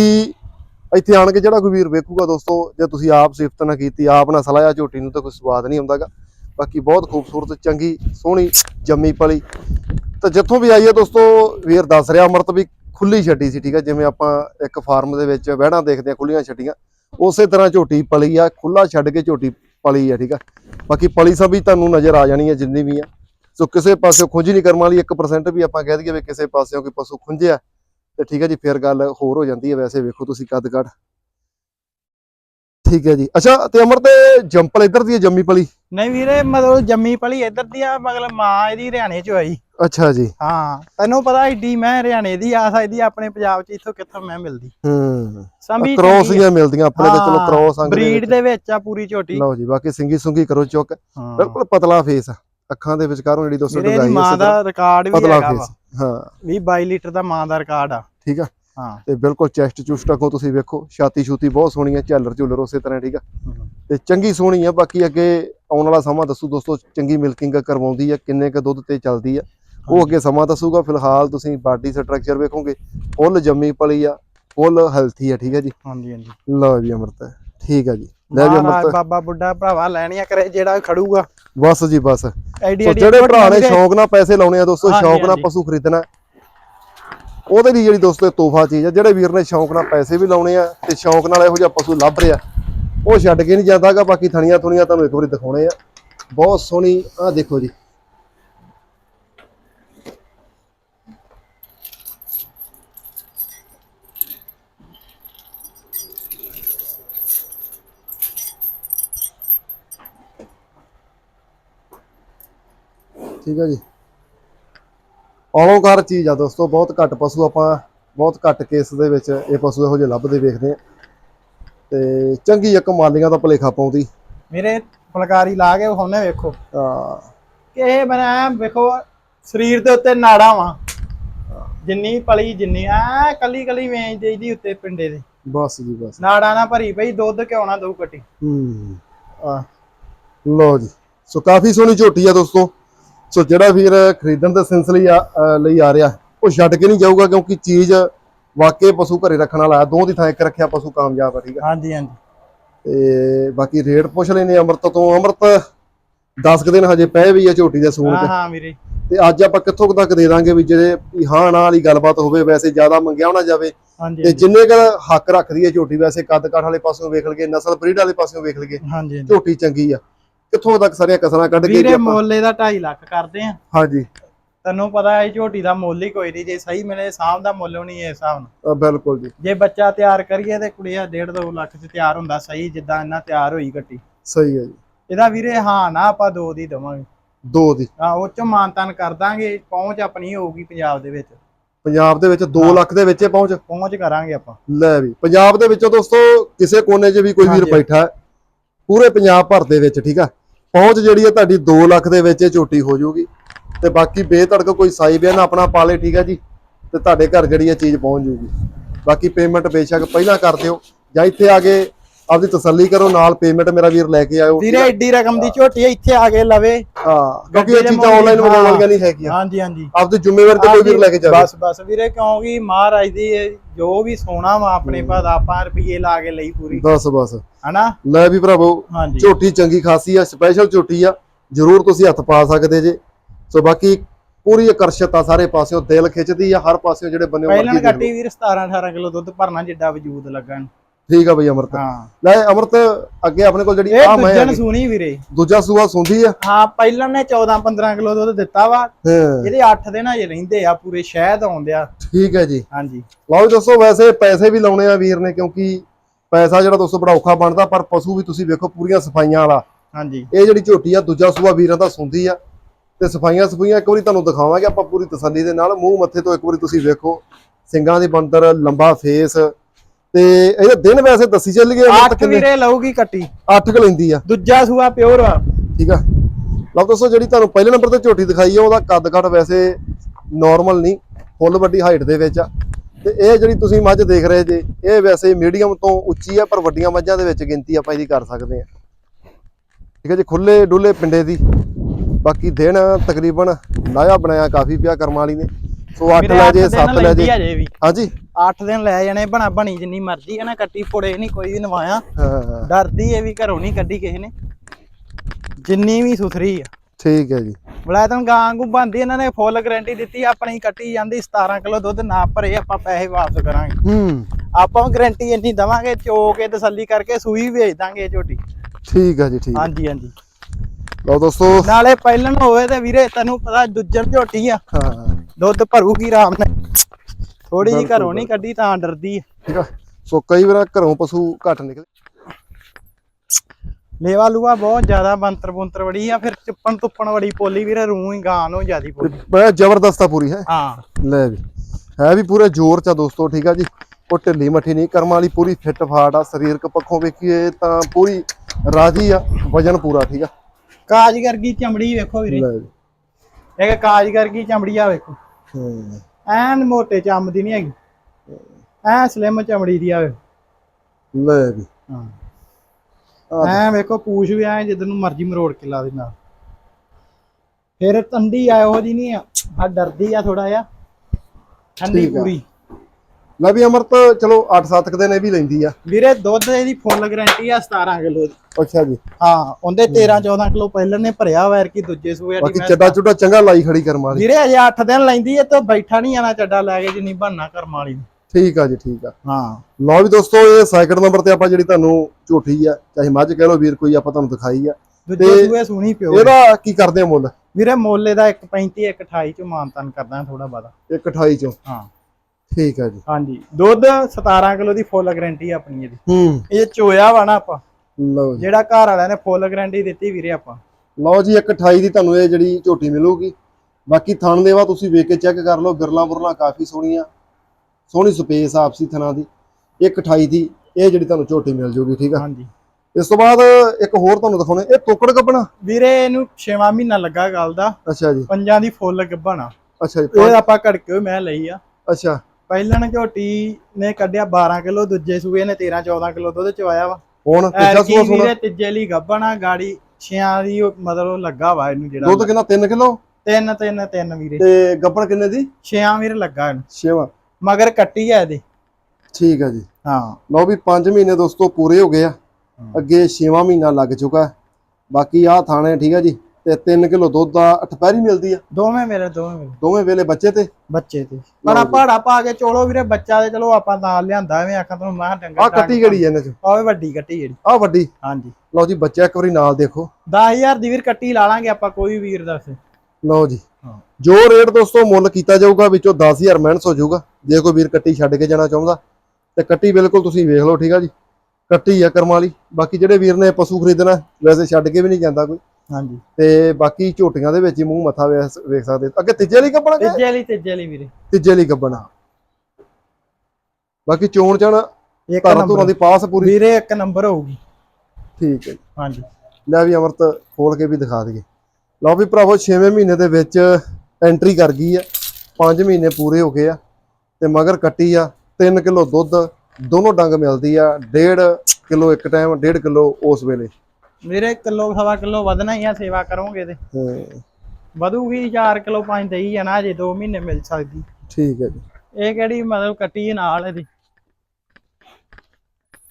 ਇੱਥੇ ਆਣ ਕੇ ਜਿਹੜਾ ਕੋਈ ਵੀਰ ਵੇਖੂਗਾ ਦੋਸਤੋ, ਜੇ ਤੁਸੀਂ ਆਪ ਸਿਫਤ ਨਾ ਕੀਤੀ, ਆਪ ਨਾ ਸਲਾਹਿਆ ਝੋਟੀ ਨੂੰ ਤਾਂ ਕੋਈ ਸਵਾਦ ਨਹੀਂ ਆਉਂਦਾਗਾ। ਬਾਕੀ ਬਹੁਤ ਖੂਬਸੂਰਤ, ਚੰਗੀ, ਸੋਹਣੀ, ਜੰਮੀ ਪਲੀ। ਤਾਂ ਜਿੱਥੋਂ ਵੀ ਆਈ ਹੈ ਦੋਸਤੋ, ਵੀਰ ਦੱਸ ਰਿਹਾ, ਅਮਰਤ ਵੀ ਖੁੱਲੀ ਛੱਡੀ ਸੀ, ਠੀਕ ਹੈ, ਜਿਵੇਂ ਆਪਾਂ ਇੱਕ ਫਾਰਮ ਦੇ ਵਿੱਚ ਵਹਿਣਾ ਦੇਖਦੇ ਆ ਖੁੱਲੀਆਂ ਛੱਡੀਆਂ। ਉਸੇ ਤਰ੍ਹਾਂ ਝੋਟੀ ਪਲੀ ਆ ਖੁੱਲਾ ਛੱਡ ਕੇ ਝੋਟੀ ਪਲੀ ਆ, ਠੀਕ ਆ ਬਾਕੀ ਪਲੀ ਸਭ ਵੀ ਤੁਹਾਨੂੰ ਨਜ਼ਰ ਆ ਜਾਣੀ ਹੈ, ਜਿੰਨੀ ਵੀ ਆ। ਸੋ ਕਿਸੇ ਪਾਸੇ ਖੁੰਝ ਨਹੀਂ ਕਰਮ ਵਾਲੀ 1% ਵੀ ਆਪਾਂ ਕਹਿ ਦਈਏ ਵੀ ਕਿਸੇ ਪਾਸਿਓਂ ਕੋਈ ਪਸ਼ੂ ਖੁੰਝਿਆ ਤੇ ਠੀਕ ਹੈ ਜੀ ਫਿਰ ਗੱਲ ਹੋਰ ਹੋ ਜਾਂਦੀ ਹੈ ਵੈਸੇ ਵੇਖੋ ਤੁਸੀਂ ਕੱਦ ਕੱਦ ਠੀਕ ਹੈ ਜੀ। ਅੱਛਾ ਤੇ ਅਮਰ ਤੇ ਜੰਪਲ ਇੱਧਰ ਦੀ ਹੈ ਜੰਮੀ ਪਲੀ? ਨਹੀਂ ਵੀਰੇ ਮਤਲਬ ਜੰਮੀ ਪਲੀ ਇੱਧਰ ਦੀ ਆ ਮਤਲਬ ਮਾਂ ਇਹਦੀ ਹਰਿਆਣੇ ਚ ਆਈ। ਅੱਛਾ ਜੀ। ਹਾਂ ਤੈਨੂੰ ਪਤਾ ਏਡੀ ਮੈਂ ਹਰਿਆਣੇ ਦੀ ਆ ਸਕਦੀ ਆ ਆਪਣੇ ਪੰਜਾਬ ਚ ਇੱਥੋਂ ਕਿੱਥੋਂ ਮੈਂ ਮਿਲਦੀ। ਹੂੰ। ਸੰਭੀ ਕ੍ਰੋਸ ਹੀਆਂ ਮਿਲਦੀਆਂ ਆਪਣੇ ਤੇ ਚਲੋ ਕ੍ਰੋਸ ਅੰਗ ਦੇ ਬਰੀਡ। ਦੇ ਵਿੱਚ ਆ ਪੂਰੀ ਝੋਟੀ। ਲਓ ਜੀ ਬਾਕੀ ਸਿੰਗੀ ਸੁੰਗੀ ਕਰੋ ਚੁੱਕ। ਬਿਲਕੁਲ ਪਤਲਾ ਫੇਸ ਅੱਖਾਂ ਦੇ ਵਿਚਕਾਰੋਂ ਜਿਹੜੀ ਦੋਸਤੋ ਵੀਰੇ ਦੀ ਡਗਾਈ ਮਾਂ ਦਾ ਰਿਕਾਰਡ ਵੀ ਹੈਗਾ ਵਾ। ਹਾਂ। 20 22 ਲੀਟਰ ਦਾ ਮਾਂ ਦਾ ਰਿਕਾਰਡ ਆ। ਠੀਕ ਆ? ਹਾਂ। ਤੇ ਬਿਲਕੁਲ ਚੈਸਟ ਚੁਸਟ ਅੱਗੋਂ ਤੁਸੀਂ ਵੇਖੋ ਛਾਤੀ ਛੂਤੀ ਬਹੁਤ ਸੋਹਣੀ ਹੈ ਝਾਲਰ ਝੂਲਰ ਉਸੇ ਤਰ੍ਹਾਂ ਠੀਕ ਆ? ਤੇ ਚੰਗੀ ਸੋਹਣੀ ਆ ਬਾਕੀ ਅੱਗੇ ਆਉਣ ਵਾਲਾ ਸਮਾਂ ਦੱਸੂ ਦੋਸਤੋ ਚੰਗੀ ਮਿਲਕਿੰਗ ਕਰਵਾਉਂਦੀ ਆ ਕਿੰਨੇ ਕ ਦੁੱਧ ਤੇ ਚੱਲਦੀ ਆ। ਉਹ ਅੱਗੇ ਸਮਾਂ ਦੱਸੂਗਾ ਫਿਲਹਾਲ ਤੁਸੀਂ ਬਾਡੀ ਸਟਰਕਚਰ ਵੇਖੋਗੇ ਫੁੱਲ ਜੰਮੀ ਪਲੀ ਆ ਫੁੱਲ ਹੈਲਥੀ ਆ ਠੀਕ ਹੈ ਜੀ? ਹਾਂਜੀ ਹਾਂਜੀ। ਲਓ ਜੀ ਅਮਰਤ ਠੀਕ ਹੈ ਜੀ। ਲੈ ਜੀ ਅਮਰਤ। ਬਾਬਾ ਬੁੱਢਾ ਭਰਾਵਾ ਲੈਣੀਆਂ ਕਰੇ ਜਿਹੜਾ ਖੜੂਗਾ। ਬਸ ਜੀ ਬਸ। ਸੋ ਜਿਹੜੇ ਭਰਾ ਨੇ ਸ਼ੌਂਕ ਨਾਲ ਪੈਸੇ ਲਾਉਣੇ ਆ ਦੋਸਤੋ ਸ਼ੌਂਕ ਨਾਲ। ਪਸ਼ੂ ਖਰੀਦਣਾ ਉਹਦੇ ਲਈ ਜਿਹੜੀ ਦੋਸਤੋ ਤੋਹਫਾ ਚੀਜ਼ ਆ ਜਿਹੜੇ ਵੀਰ ਨੇ ਸ਼ੌਂਕ ਨਾਲ ਪੈਸੇ ਵੀ ਲਾਉਣੇ ਆ ਤੇ ਸ਼ੌਂਕ ਨਾਲ ਇਹੋ ਜਿਹਾ ਪਸ਼ੂ ਲੱਭ ਰਿਹਾ ਉਹ ਛੱਡ ਕੇ ਨਹੀਂ ਜਾਂਦਾਗਾ ਬਾਕੀ ਥਣੀਆਂ ਥੁਣੀਆਂ ਤੁਹਾਨੂੰ ਇੱਕ ਵਾਰੀ ਦਿਖਾਉਣੇ ਆ। ਬਹੁਤ ਸੋਹਣੀ ਆ ਦੇਖੋ ਜੀ। ਠੀਕ ਹੈ ਜੀ। ਔਲੋਕਾਰ ਚੀਜ਼ ਆ ਦੋਸਤੋ ਬਹੁਤ ਘੱਟ ਪਸ਼ੂ ਆਪਾਂ ਬਹੁਤ ਘੱਟ ਕੇਸ ਦੇ ਵਿੱਚ ਇਹ ਪਸ਼ੂ ਇਹੋ ਜਿਹੇ ਲੱਭਦੇ ਵੇਖਦੇ ਆ। ਤੇ ਚੰਗੀ ਇੱਕ ਮਾਲੀਆਂ ਦਾ ਭਲੇਖਾ ਪਾਉਂਦੀ। ਮੇਰੇ ਫਲਕਾਰੀ ਲਾ ਕੇ ਹੁਣੇ ਵੇਖੋ। ਆ ਕਿ ਇਹ ਬਣਾਇਆ ਵੇਖੋ ਸਰੀਰ ਦੇ ਉੱਤੇ ਨਾੜਾਂ ਵਾ। ਜਿੰਨੀ ਪਲੀ ਜਿੰਨੀ ਐ ਕੱਲੀ ਕੱਲੀ ਵੇਚ ਦੇਈਦੀ ਉੱਤੇ ਪਿੰਡੇ ਦੇ। ਬਸ ਜੀ ਬਸ। ਨਾੜਾਂ ਨਾ ਭਰੀ ਪਈ ਦੁੱਧ ਕਿਉਂ ਨਾ ਦਊ ਕੱਟੀ ਹੂੰ। ਆ ਲਓ ਜੀ। ਸੋ ਕਾਫੀ ਸੋਹਣੀ ਝੋਟੀ ਆ ਦੋਸਤੋ। ਸੋ ਜਿਹੜਾ ਵੀਰ ਖਰੀਦਣ ਦੇ ਸਿਲਸਿਲੇ ਲਈ ਆ ਰਿਹਾ ਉਹ ਛੱਡ ਕੇ ਨਹੀਂ ਜਾਊਗਾ ਕਿਉਂਕਿ ਚੀਜ਼ ਵਾਕਈ ਪਸ਼ੂ ਘਰੇ ਰੱਖਣ ਵਾਲਾ ਦੋ ਦੀ ਥਾਂ ਇੱਕ ਰੱਖਿਆ ਪਸ਼ੂ ਕਾਮਯਾਬ ਆ ਠੀਕ ਹਾਂਜੀ ਹਾਂਜੀ। ਤੇ ਬਾਕੀ ਰੇਟ ਪੁੱਛ ਲੈਨੇ ਅੰਮ੍ਰਿਤ ਤੋਂ। ਅੰਮ੍ਰਿਤ 10 ਕੁ ਦਿਨ ਹਜੇ ਪਏ ਵੀ ਆ ਝੋਟੀ ਦੇ ਸੂਣ ਹਾਂ ਤੇ। ਹਾਂ ਵੀਰੇ। ਤੇ ਅੱਜ ਆਪਾਂ ਕਿੱਥੋਂ ਕੁ ਤੱਕ ਦੇ ਦਾਂਗੇ ਵੀ ਜਿਹੜੇ ਵੀ ਹਾਂ ਨਾ ਵਾਲੀ ਗੱਲਬਾਤ ਹੋਵੇ ਵੈਸੇ ਜ਼ਿਆਦਾ ਮੰਗਿਆ ਨਾ ਜਾਵੇ। ਹਾਂਜੀ ਤੇ ਜਿੰਨੇ ਕੁ ਹੱਕ ਰੱਖਦੀ ਹੈ ਝੋਟੀ ਵੈਸੇ ਕੱਦ ਕਾਠ ਵਾਲੇ ਪਾਸਿਓਂ ਵੇਖ ਲਈਏ ਨਸਲ ਬਰੀਡ ਵਾਲੇ ਪਾਸਿਓਂ ਵੇਖ ਹਾਂਜੀ ਹਾਂਜੀ। ਝੋਟੀ ਚੰਗੀ ਆ। ਕਿੱਥੋਂ ਤੱਕ ਸਾਰੀਆਂ ਕਸਰਾਂ ਕੱਢ ਕੇ ਵੀਰੇ ਮੁੱਲ ਇਹਦਾ 2.5 ਲੱਖ ਕਰਦੇ ਆ। ਹਾਂਜੀ। ਤੈਨੂੰ ਪਤਾ ਹੈ ਝੋਟੀ ਦਾ ਮੁੱਲ ਹੀ ਕੋਈ ਨਹੀਂ ਜੇ ਸਹੀ ਮਿਲੇ ਸਾਂਭ ਦਾ ਮੁੱਲ ਨਹੀਂ ਇਸ ਹਿਸਾਬ ਨਾਲ। ਬਿਲਕੁਲ ਜੀ। ਜੇ ਬੱਚਾ ਤਿਆਰ ਕਰੀਏ ਤੇ ਕੁੜੀਆ 1.5 2 ਲੱਖ ਚ ਤਿਆਰ ਹੁੰਦਾ ਸਹੀ ਜਿੱਦਾਂ ਇਹਨਾਂ ਤਿਆਰ ਹੋਈ ਗੱਟੀ। ਸਹੀ ਹੈ ਜੀ। ਇਹਦਾ ਵੀਰੇ ਹਾਂ ਨਾ ਆਪਾਂ ਦੋ ਦੀ ਦਵਾਂਗੇ। ਦੋ ਦੀ। ਆ ਉਹ ਚ ਮਾਨਤਨ ਕਰ ਦਾਂਗੇ ਪਹੁੰਚ ਆਪਣੀ ਹੋਊਗੀ ਪੰਜਾਬ ਦੇ ਵਿੱਚ। ਪੰਜਾਬ ਦੇ ਵਿੱਚ 2 ਲੱਖ ਦੇ ਵਿੱਚ ਪਹੁੰਚ। ਪਹੁੰਚ ਕਰਾਂਗੇ ਆਪਾਂ। ਲੈ ਵੀ ਪੰਜਾਬ ਦੇ ਵਿੱਚੋਂ ਦੋਸਤੋ ਕਿਸੇ ਕੋਨੇ 'ਚ ਵੀ ਕੋਈ ਵੀਰ। ਬੈਠਾ ਹੈ, ਪੂਰੇ ਪੰਜਾਬ ਭਰ ਦੇ ਵਿੱਚ ਠੀਕ ਆ? ਪਹੁੰਚ ਜਿਹੜੀ ਹੈ ਤੁਹਾਡੀ 2 ਲੱਖ ਦੇ ਵਿੱਚ ਇਹ ਝੋਟੀ ਹੋ ਜਾਊਗੀ। ਤੇ ਬਾਕੀ ਬੇਤੜਕ ਕੋਈ ਸਾਈ ਬਿਆਨ ਆਪਣਾ ਪਾਲੇ ਠੀਕ ਹੈ ਜੀ? ਤੇ ਤੁਹਾਡੇ ਘਰ ਜਿਹੜੀ ਇਹ ਚੀਜ਼ ਪਹੁੰਚ ਜਾਊਗੀ। ਬਾਕੀ ਪੇਮੈਂਟ ਬੇਸ਼ੱਕ ਪਹਿਲਾਂ ਕਰ ਦਿਓ। ਜਾਂ ਇੱਥੇ ਆ ਕੇ ਆਪਦੀ ਤਸੱਲੀ ਕਰੋ ਨਾਲ ਪੇਮੈਂਟ ਮੇਰਾ ਵੀਰ ਲੈ ਕੇ ਆਇਓ ਵੀਰੇ ਏਡੀ ਰਕਮ ਦੀ ਝੋਟੀ ਇੱਥੇ ਆ ਕੇ ਲਵੇ। ਹਾਂ ਕਿਉਂਕਿ ਇਹ ਚੀਜ਼ਾਂ ਆਨਲਾਈਨ ਮੰਗਾਉਣ ਵਾਲੀਆਂ ਨਹੀਂ ਹੈਗੀਆਂ। ਹਾਂਜੀ ਹਾਂਜੀ। ਆਪਦੀ ਜ਼ਿੰਮੇਵਾਰੀ ਤੇ ਕੋਈ ਵੀਰ ਲੈ ਕੇ ਜਾਵੇ। ਬਸ ਬਸ ਵੀਰੇ ਕਿਉਂਕਿ ਮਹਾਰਾਜ ਦੀ ਜੋ ਵੀ ਸੋਨਾ ਵਾ ਆਪਣੇ ਦਾ ਆਪਾਂ ਰੁਪਏ ਲਾ ਕੇ ਲਈ ਪੂਰੀ। ਬਸ ਬਸ। ਹਨਾ? ਲੈ ਵੀ ਭਰਾਵੋ ਝੋਟੀ ਚੰਗੀ ਖਾਸੀ ਆ ਸਪੈਸ਼ਲ ਝੋਟੀ ਆ ਜਰੂਰ ਤੁਸੀਂ ਹੱਥ ਪਾ ਸਕਦੇ ਜੇ। ਸੋ ਬਾਕੀ ਪੂਰੀ ਆਕਰਸ਼ਿਤ ਆ ਸਾਰੇ ਪਾਸਿਓਂ ਦਿਲ ਖਿੱਚਦੀ ਆ ਹਰ ਪਾਸਿਓਂ ਜਿਹੜੇ ਬੰਨੇ ਪਹਿਲਾਂ ਗੱਟੀ ਵੀਰ 17 18 ਕਿਲੋ ਦੁੱਧ ਭਰਨਾ ਜਿੱਡਾ ਵਜੂਦ ਲੱਗਣ। ਠੀਕ ਆ ਬਈ ਅਮਰਤ। ਹਾਂ। ਲੈ ਅਮਰਤ ਅੱਗੇ ਆਪਣੇ ਕੋਲ ਜਿਹੜੀ ਇਹ ਆ ਮੈਂ ਦੂਜਣ ਸੂਣੀ ਵੀਰੇ। ਦੂਜਾ ਸੂਆ ਸੁੰਦੀ ਆ? ਹਾਂ ਪਹਿਲਾਂ ਨੇ 14 15 ਕਿਲੋ ਦੁੱਧ ਦਿੱਤਾ ਵਾ। ਇਹਦੇ 8 ਦਿਨ ਹਜੇ ਰਹਿੰਦੇ ਆ ਪੂਰੇ ਸ਼ਹਿਦ ਆਉਂਦੇ ਆ ਠੀਕ ਹੈ ਜੀ। ਹਾਂਜੀ। ਲਓ ਜੀ ਦੋਸਤੋ ਵੈਸੇ ਪੈਸੇ ਵੀ ਲਾਉਣੇ ਆ ਵੀਰ ਨੇ ਕਿਉਂਕਿ ਪੈਸਾ ਜਿਹੜਾ ਦੋਸਤੋ ਬੜਾ ਔਖਾ ਬਣਦਾ ਪਰ ਪਸ਼ੂ ਵੀ ਤੁਸੀਂ ਵੇਖੋ ਪੂਰੀਆਂ ਸਫਾਈਆਂ ਵਾਲਾ। ਹਾਂਜੀ। ਇਹ ਜਿਹੜੀ ਝੋਟੀ ਆ ਦੂਜਾ ਸੂਆ ਵੀਰਾਂ ਦਾ ਸੁੰਦੀ ਆ। ਤੇ ਸਫਾਈਆਂ ਸਫਾਈਆਂ ਇੱਕ ਵਾਰੀ ਤੁਹਾਨੂੰ ਦਿਖਾਵਾਂਗੇ ਆਪਾਂ ਪੂਰੀ ਤਸੱਲੀ ਦੇ ਨਾਲ। ਮੂੰਹ ਮੱਥੇ ਤੋਂ ਇੱਕ ਵਾਰੀ ਤੁਸੀਂ ਵੇਖੋ ਸਿੰਗਾਂ ਦੀ ਬੰਦਰ ਲੰਬਾ ਫੇਸ ਤੇ ਇਹਦੇ ਦਿਨ ਵੈਸੇ ਦੱਸੀ ਅਮਰਤ 8 ਕਿੰਨੇ ਵੀਰੇ ਲਊਗੀ ਕੱਟੀ। 8 ਕ ਲੈਂਦੀ ਆ। ਦੂਜਾ ਸੂਆ ਪਿਓਰ ਆ ਠੀਕ ਆ। ਲਓ ਦੋਸਤੋ ਜਿਹੜੀ ਤੁਹਾਨੂੰ ਪਹਿਲੇ ਨੰਬਰ ਤੇ ਝੋਟੀ ਦਿਖਾਈ ਆ ਉਹਦਾ ਕੱਦ ਕੱਟ ਵੈਸੇ ਨਾਰਮਲ ਨਹੀਂ ਫੁੱਲ ਵੱਡੀ ਹਾਈਟ ਦੇ ਵਿੱਚ ਆ। ਤੇ ਇਹ ਜਿਹੜੀ ਤੁਸੀਂ ਮੱਝ ਦੇਖ ਰਹੇ ਜੇ ਇਹ ਵੈਸੇ ਮੀਡੀਅਮ ਤੋਂ ਉੱਚੀ ਆ ਪਰ ਵੱਡੀਆਂ ਮੱਝਾਂ ਦੇ ਵਿੱਚ ਗਿਣਤੀ ਆਪਾਂ ਇਹਦੀ ਕਰ ਸਕਦੇ ਆ। ਠੀਕ ਹੈ ਜੀ ਖੁੱਲੇ ਡੁੱਲੇ ਪਿੰਡੇ ਦੀ। ਬਾਕੀ ਦਿਨ ਤਕਰੀਬਨ ਲਾਇਆ ਬਣਾਇਆ ਕਾਫੀ ਪਿਆ ਕਰਮ ਵਾਲੀ ਨੇ। ਸੋ 8 ਵੀਰੇ ਲੈ ਜੇ ਦਿਨ 7 ਲੈ ਜੇ। ਹਜੇ ਵੀ। ਹਾਂਜੀ। 8 ਦਿਨ ਲੈ ਜਾਣੇ ਬਣਾ ਬਣੀ ਜਿੰਨੀ ਮਰਜ਼ੀ ਹੈ ਨਾ ਕੱਟੀ ਫੋੜੇ ਨਹੀਂ ਕੋਈ ਵੀ ਨਵਾਇਆ। ਡਰਦੀ ਇਹ ਵੀ ਘਰੋਂ ਨਹੀਂ ਕੱਢੀ ਕਿਸੇ ਨੇ। ਜਿੰਨੀ ਵੀ ਸੁਥਰੀ ਆ। ਠੀਕ ਹੈ ਜੀ। ਬਲੈਤਨ ਗਾਂ ਵਾਂਗੂ ਬੰਦੀ ਇਹਨਾਂ ਨੇ ਫੁੱਲ ਗਾਰੰਟੀ ਦਿੱਤੀ ਆਪਣੀ ਕੱਟੀ ਜਾਂਦੀ 17 ਕਿਲੋ ਦੁੱਧ ਨਾ ਭਰੇ ਆਪਾਂ ਪੈਸੇ ਵਾਪਸ ਕਰਾਂਗੇ। ਹੂੰ। ਆਪਾਂ ਗਾਰੰਟੀ ਇੰਨੀ ਦਵਾਂਗੇ ਚੋ ਕੇ ਤਸੱਲੀ ਕਰਕੇ ਸੂਈ ਵੇਚ ਦਾਂਗੇ ਝੋਟੀ। ਠੀਕ ਹੈ ਜੀ ਠੀਕ। ਹਾਂਜੀ ਹਾਂਜੀ। ਲਓ ਦੋਸਤੋ। ਨਾਲੇ ਪਹਿਲਣ ਹੋਵੇ ਤੇ ਵੀਰੇ ਤੈਨੂੰ ਪਤਾ ਦੂਜਣ ਝੋਟੀ ਆ। ਹਾਂ। ਦੁੱਧ ਭਰੂਗੀ ਆਰਾਮ ਨਾਲ। ਥੋੜੀ ਜੀ ਘਰੋਂ ਨਹੀਂ ਕੱਢੀ ਤਾਂ ਡਰਦੀ ਆ। ਠੀਕ ਆ। ਸੋ ਕਈ ਵਾਰ ਘਰੋਂ ਪਸ਼ੂ ਘੱਟ ਨਿਕਲੇ ਲੇਵਾ ਲੂਆ ਬਹੁਤ ਜ਼ਿਆਦਾ ਬੰਤਰ ਬੁੰਤਰ ਵੜੀ ਆ ਫਿਰ ਚੁੱਪਣ ਤੁੱਪਣ ਵੜੀ ਪੋਲੀ ਵੀਰੇ ਰੂਹ ਹੀ ਗਾਂ ਨੂੰ ਜਿਆਦੀ ਪੋਲੀ। ਬੜਾ ਜ਼ਬਰਦਸਤ ਆ ਪੂਰੀ ਹੈ? ਹਾਂ। ਲੈ ਵੀ। ਹੈ ਵੀ ਪੂਰੇ ਜ਼ੋਰ ਚ ਆ ਦੋਸਤੋ ਠੀਕ ਆ ਜੀ? ਉਹ ਢਿੱਲੀ ਮੱਠੀ ਨਹੀਂ ਕਰਮ ਵਾਲੀ ਪੂਰੀ ਫਿੱਟ ਫਾਟ ਆ ਸਰੀਰਕ ਪੱਖੋਂ ਵੇਖੀਏ ਤਾਂ ਪੂਰੀ ਰਾਜੀ ਆ ਵਜਨ ਪੂਰਾ ਠੀਕ ਆ? ਕਾਜ ਵਰਗੀ ਚਮੜੀ ਵੇਖੋ ਵੀਰੇ। ਲੈ ਵੀ। ਇੱਕ ਕਾਜ ਵਰਗੀ ਚਮੜੀ ਆ ਵੇਖੋ। ਐਨ ਮੋਟੇ ਚੰਮ ਦੀ ਨਹੀਂ ਹੈਗੀ। ਐ ਸਲਿਮ ਚਮੜੀ ਦੀ ਆ ਵੇਖੋ ਲੈ ਵੀ। ਹਾਂ। ਐ ਵੇਖੋ ਪੂਛ ਵੀ ਐ ਜਿੱਦ ਨੂੰ ਮਰਜ਼ੀ ਮਰੋੜ ਕੇ ਲਾ ਦੇ ਨਾਲ। ਫਿਰ ਤੰਡੀ ਆ ਉਹੋ ਜੀ ਨਹੀਂ ਆ ਡਰਦੀ ਆ ਥੋੜਾ ਜਿਹਾ। ਠੰਡੀ। ਪੂਰੀ। ਲੈ ਵੀ ਅਮਰਤ ਚਲੋ 8-7 ਦਿਨ ਇਹ ਵੀ ਲੈਂਦੀ ਆ। ਵੀਰੇ ਦੁੱਧ ਇਹਦੀ ਫੁੱਲ ਗਾਰੰਟੀ ਆ 17 ਕਿਲੋ ਦੀ। ਅੱਛਾ ਜੀ। ਹਾਂ ਉਹਦੇ 13 14 ਕਿਲੋ ਪਹਿਲਾਂ ਨੇ ਭਰਿਆ ਹੋਇਆ ਕਿ ਦੂਜੇ ਸੂਏ ਦੀ ਬਾਕੀ ਮੈਂ ਚੱਡਾ ਚੁੱਡਾ ਚੰਗਾ ਲਾਈ ਖੜੀ ਕਰਮ ਵਾਲੀ। ਵੀਰੇ ਅਜੇ 8 ਦਿਨ ਲੈਂਦੀ ਏ ਤੇ ਬੈਠਾ ਨਹੀਂ ਆਣਾ ਚੱਡਾ ਲੈ ਕੇ ਜਿੰਨੀ ਬਹਾਨਾ ਕਰਮ ਵਾਲੀ। ਠੀਕ ਆ ਜੀ ਠੀਕ ਆ। ਹਾਂ। ਲਓ ਵੀ ਦੋਸਤੋ ਇਹ ਸੈਕਿੰਡ ਨੰਬਰ ਤੇ ਆਪਾਂ ਜਿਹੜੀ ਤੁਹਾਨੂੰ ਝੋਟੀ ਆ ਚਾਹੇ ਮੱਝ ਕਹਿ ਲਓ ਵੀਰ ਕੋਈ ਆਪਾਂ ਤੁਹਾਨੂੰ ਦਿਖਾਈ ਆ। ਦੂਜੇ ਸੂਏ ਸੁਣੀ ਪਿਓ ਇਹਦਾ ਕੀ ਕਰਦੇ ਆ ਮੁੱਲ? ਵੀਰੇ ਮੋਲੇ ਦਾ 1.35 1.28 ਚ ਮਾਨਤਨ ਕਰਦਾ ਥੋੜਾ ਬਾਦਾ 128 ਚੋਂ। ਹਾਂ। ਠੀਕ ਆ ਜੀ। ਹਾਂਜੀ। ਦੁੱਧ 17 ਕਿਲੋ ਦੀ ਫੁੱਲ ਗਾਰੰਟੀ ਆਪਣੀ ਇਹਦੀ। ਹੂੰ। ਇਹ ਚੋਇਆ ਵਾ ਨਾ ਆਪਾਂ। ਲਓ ਜੀ। ਜਿਹੜਾ ਘਰ ਵਾਲਿਆਂ ਨੇ ਫੁੱਲ ਗਾਰੰਟੀ ਦਿੱਤੀ ਵੀਰੇ ਆਪਾਂ। ਲਓ ਜੀ 128 ਦੀ ਤੁਹਾਨੂੰ ਇਹ ਜਿਹੜੀ ਝੋਟੀ ਮਿਲੂਗੀ। ਬਾਕੀ ਥਣ ਦੇਵਾ ਤੁਸੀਂ ਵੇਖ ਕੇ ਚੈੱਕ ਕਰ ਲਓ ਬਿਰਲਾ ਬੁਰਲਾ ਕਾਫੀ ਸੋਹਣੀਆਂ। ਸੋਹਣੀ ਸਪੇਸ ਆਪਸੀ ਥਣਾ ਦੀ। 128 ਦੀ ਇਹ ਜਿਹੜੀ ਤੁਹਾਨੂੰ ਝੋਟੀ ਮਿਲ ਜੂਗੀ ਠੀਕ ਆ? ਹਾਂਜੀ। ਇਸ ਤੋਂ ਬਾਅਦ ਇੱਕ ਹੋਰ ਤੁਹਾਨੂੰ ਦਿਖਾਉਣੇ। ਇਹ ਤੋਕੜ ਕੱਪਣਾ ਵੀਰੇ ਇਹਨੂੰ 6ਵਾਂ ਮਹੀਨਾ ਲੱਗਾ ਗੱਲ ਦਾ। ਅੱਛਾ ਜੀ। ਪੰਜਾਂ ਦੀ ਫੁੱਲ ਗੱਭਣਾ ਅੱਛਾ ਜੀ ਇਹ ਆਪਾਂ ਘੜਕੇ ਮੈਂ ਲਈ ਆ। ਅੱਛਾ। ਪਹਿਲਣ ਝੋਟੀ ਨੇ ਕੱਢਿਆ 12 ਕਿਲੋ ਦੂਜੇ ਸੂਏ ਨੇ 13 14 ਕਿਲੋ ਦੁੱਧ ਚਵਾਇਆ ਵਾ। ਹੁਣ ਤੀਜਾ ਸੂਆ ਸੋਣਾ ਤੀਜੇ ਲਈ ਗੱਭਣਾ ਗਾੜੀ ਛਿਆਂ ਦੀ ਮਤਲਬ ਲੱਗਾ ਵਾ ਇਹਨੂੰ ਜਿਹੜਾ ਦੁੱਧ ਕਿੰਨਾ? 3 ਕਿਲੋ? ਤਿੰਨ ਤਿੰਨ ਤਿੰਨ ਵੀਰੇ। ਤੇ ਗੱਪਣ ਕਿੰਨੇ ਦੀ? ਛਿਆਂ ਵੀਰੇ ਲੱਗਾ ਇਹਨੂੰ। ਛੇਵਾਂ। ਮਗਰ ਕੱਟੀ ਆ ਇਹਦੇ। ਠੀਕ ਆ ਜੀ। ਹਾਂ। ਲਓ ਵੀ 5 ਮਹੀਨੇ ਦੋਸਤੋ ਪੂਰੇ ਹੋ ਗਏ ਆ। ਅੱਗੇ 6ਵਾਂ ਮਹੀਨਾ ਲੱਗ ਚੁੱਕਾ। ਬਾਕੀ ਆ ਥਾਣੇ ਠੀਕ ਆ ਜੀ। ਤੇ 3 ਕਿਲੋ ਦੁੱਧ ਆ ਅਠਪੈਰੀ ਮਿਲਦੀ ਆ। ਦੋਵੇਂ ਮੇਰੇ ਦੋਵੇਂ ਮੇਰੇ ਦੋਵੇਂ ਵੇਲੇ ਬੱਚੇ ਤੇ? ਬੱਚੇ ਤੇ। ਪਰ ਆ ਪਹਾੜਾ ਪਾ ਕੇ ਚੋਲੋ ਵੀਰੇ ਬੱਚਾ ਤੇ ਚਲੋ ਆਪਾਂ ਨਾਲ ਲਿਆਂਦਾ ਐਵੇਂ ਆਖਾਂ ਤੁਹਾਨੂੰ ਮੈਂ ਡੰਗਰ ਆ ਕੱਟੀ ਐ ਇਹਨਾਂ ਚ? ਆਵੇ ਵੱਡੀ ਕੱਟੀ ਜਿਹੜੀ। ਆ ਵੱਡੀ? ਹਾਂਜੀ। ਲਓ ਜੀ ਬੱਚਾ ਇੱਕ ਵਾਰੀ ਨਾਲ ਦੇਖੋ। 10000 ਦੀ ਵੀਰ ਕੱਟੀ ਲਾ ਲਾਂਗੇ ਆਪਾਂ ਕੋਈ ਵੀਰ ਦੱਸ। ਲਓ ਜੀ। ਜੋ ਰੇਟ ਦੋਸਤੋ ਮੁੱਲ ਕੀਤਾ ਜਾਊਗਾ ਵਿੱਚੋਂ 10000 ਮਾਈਨਸ ਹੋ ਜਾਊਗਾ। ਜੇ ਕੋਈ ਵੀਰ ਕੱਟੀ ਛੱਡ ਕੇ ਜਾਣਾ ਚਾਹੁੰਦਾ ਤੇ ਕੱਟੀ ਬਿਲਕੁਲ ਤੁਸੀਂ ਵੇਖ ਲਓ ਠੀਕ ਆ ਜੀ। ਕੱਟੀ ਆ ਕਰਮ ਵਾਲੀ। ਬਾਕੀ ਜਿਹੜੇ ਵੀਰ ਨੇ ਪਸ਼ੂ ਖਰੀਦਣਾ ਵੈਸੇ ਛੱਡ ਕੇ ਵੀ ਨਹੀਂ ਜਾਂਦਾ ਕੋਈ। ਹਾਂਜੀ। ਤੇ ਬਾਕੀ ਝੋਟੀਆਂ ਦੇ ਵਿੱਚ ਹੀ ਮੂੰਹ ਮੱਥਾ ਵੇਖ ਵੇਖ ਸਕਦੇ ਅੱਗੇ ਤੀਜੇ ਲਈ ਕੱਪਣਾ ਕਿ ਤੀਜੇ ਲਈ ਤੀਜੇ ਲਈ ਵੀਰੇ। ਤੀਜੇ ਲਈ ਕੱਪਣਾ ਬਾਕੀ ਚੋਣ ਚਣ ਇੱਕ ਧੁਰਾਂ ਨੰਬਰ। ਦੀ ਪਾਸ ਪੂਰੀ। ਵੀਰੇ ਇੱਕ ਨੰਬਰ ਹੋਊਗੀ। ਠੀਕ ਹੈ ਜੀ। ਹਾਂਜੀ। ਲੈ ਵੀ ਅਮਰਤ ਖੋਲ ਕੇ ਵੀ ਦਿਖਾ ਦਈਏ। ਲਓ ਵੀ ਭਰਾਵੋ 6ਵੇਂ ਮਹੀਨੇ ਦੇ ਵਿੱਚ ਐਂਟਰੀ ਕਰ ਗਈ ਆ। 5 ਮਹੀਨੇ ਪੂਰੇ ਹੋ ਗਏ ਆ। ਤੇ ਮਗਰ ਕੱਟੀ ਆ। 3 ਕਿਲੋ ਦੁੱਧ ਦੋਨੋਂ ਡੰਗ ਮਿਲਦੀ ਆ। 1.5 ਕਿਲੋ ਇੱਕ ਟਾਈਮ 1.5 ਕਿਲੋ ਉਸ ਵੇਲੇ। ਵੀਰੇ ਕਿਲੋ ਸਵਾ ਕਿਲੋ ਵਧਣਾ ਹੀ ਆ ਸੇਵਾ ਕਰੋਗੇ ਤੇ। ਵਧੂਗੀ 4 ਕਿਲੋ ਪੰਜ ਦੇਈ ਜਾਣਾ ਅਜੇ 2 ਮਹੀਨੇ ਮਿਲ ਸਕਦੀ। ਠੀਕ ਹੈ ਜੀ। ਇਹ ਕਿਹੜੀ ਮਤਲਬ ਕੱਟੀ ਨਾਲ ਇਹਦੀ?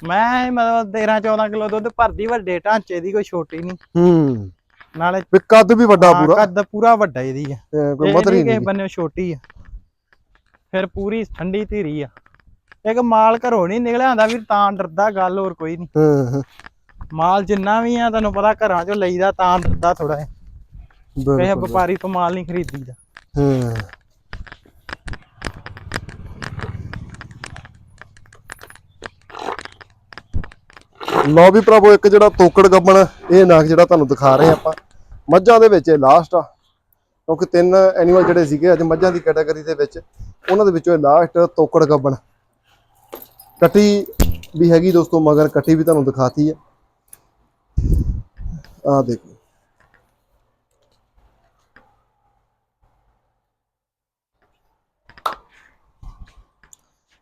ਮੈਂ ਮਤਲਬ 13 14 ਕਿਲੋ ਦੁੱਧ ਭਰਦੀ ਵੱਡੇ ਢਾਂਚੇ ਦੀ ਕੋਈ ਛੋਟੀ ਨਹੀਂ। ਹੂੰ। ਨਾਲੇ ਵੀ ਕੱਦ ਵੀ ਵੱਡਾ ਹਾਂ, ਪੂਰਾ। ਕੱਦ ਪੂਰਾ ਵੱਡਾ ਇਹਦੀ ਆ। ਕੋਈ ਇਹ ਮਤਰੀ ਨਹੀਂ ਕਿਸੇ ਨਹੀਂ। ਬੰਨੇ ਛੋਟੀ ਆ। ਫਿਰ ਪੂਰੀ ਠੰਡੀ ਧੀਰੀ ਆ। ਇੱਕ ਮਾਲ ਘਰੋਂ ਨਹੀਂ ਨਿਕਲਿਆ ਹੁੰਦਾ ਵੀ ਤਾਂ ਡਰਦਾ ਗੱਲ ਹੋਰ ਕੋਈ ਨਹੀਂ। ਹਾਂ ਹਾਂ। ਮਾਲ ਜਿੰਨਾ ਵੀ ਆ ਤੁਹਾਨੂੰ ਪਤਾ ਘਰਾਂ ਚੋਂ ਲਈਦਾ ਤਾਂ ਡਰਦਾ ਥੋੜਾ ਜਿਹਾ। ਬਿਲਕੁਲ ਵਪਾਰੀ ਤੋਂ ਮਾਲ ਨਹੀਂ ਖਰੀਦੀਦਾ। ਹਾਂ। ਲਓ ਵੀ ਭਰਾਵੋ ਇੱਕ ਜਿਹੜਾ ਤੋਕੜ ਗੱਬਣ ਇਹ ਨਾਗ ਜਿਹੜਾ ਤੁਹਾਨੂੰ ਦਿਖਾ ਰਹੇ ਆਪਾਂ। ਮੱਝਾਂ ਦੇ ਵਿੱਚ ਇਹ ਲਾਸਟ ਆ। ਕਿਉਂਕਿ ਤਿੰਨ ਐਨੀਮਲ ਜਿਹੜੇ ਸੀਗੇ ਅੱਜ ਮੱਝਾਂ ਦੀ ਕੈਟਾਗਰੀ ਦੇ ਵਿੱਚ ਉਹਨਾਂ ਦੇ ਵਿੱਚੋਂ ਇਹ ਲਾਸਟ ਤੋਕੜ ਗੱਬਣ। ਕੱਟੀ ਵੀ ਹੈਗੀ ਦੋਸਤੋ ਮਗਰ ਕੱਟੀ ਵੀ ਤੁਹਾਨੂੰ ਦਿਖਾਤੀ ਆ। ਆ ਦੇਖੋ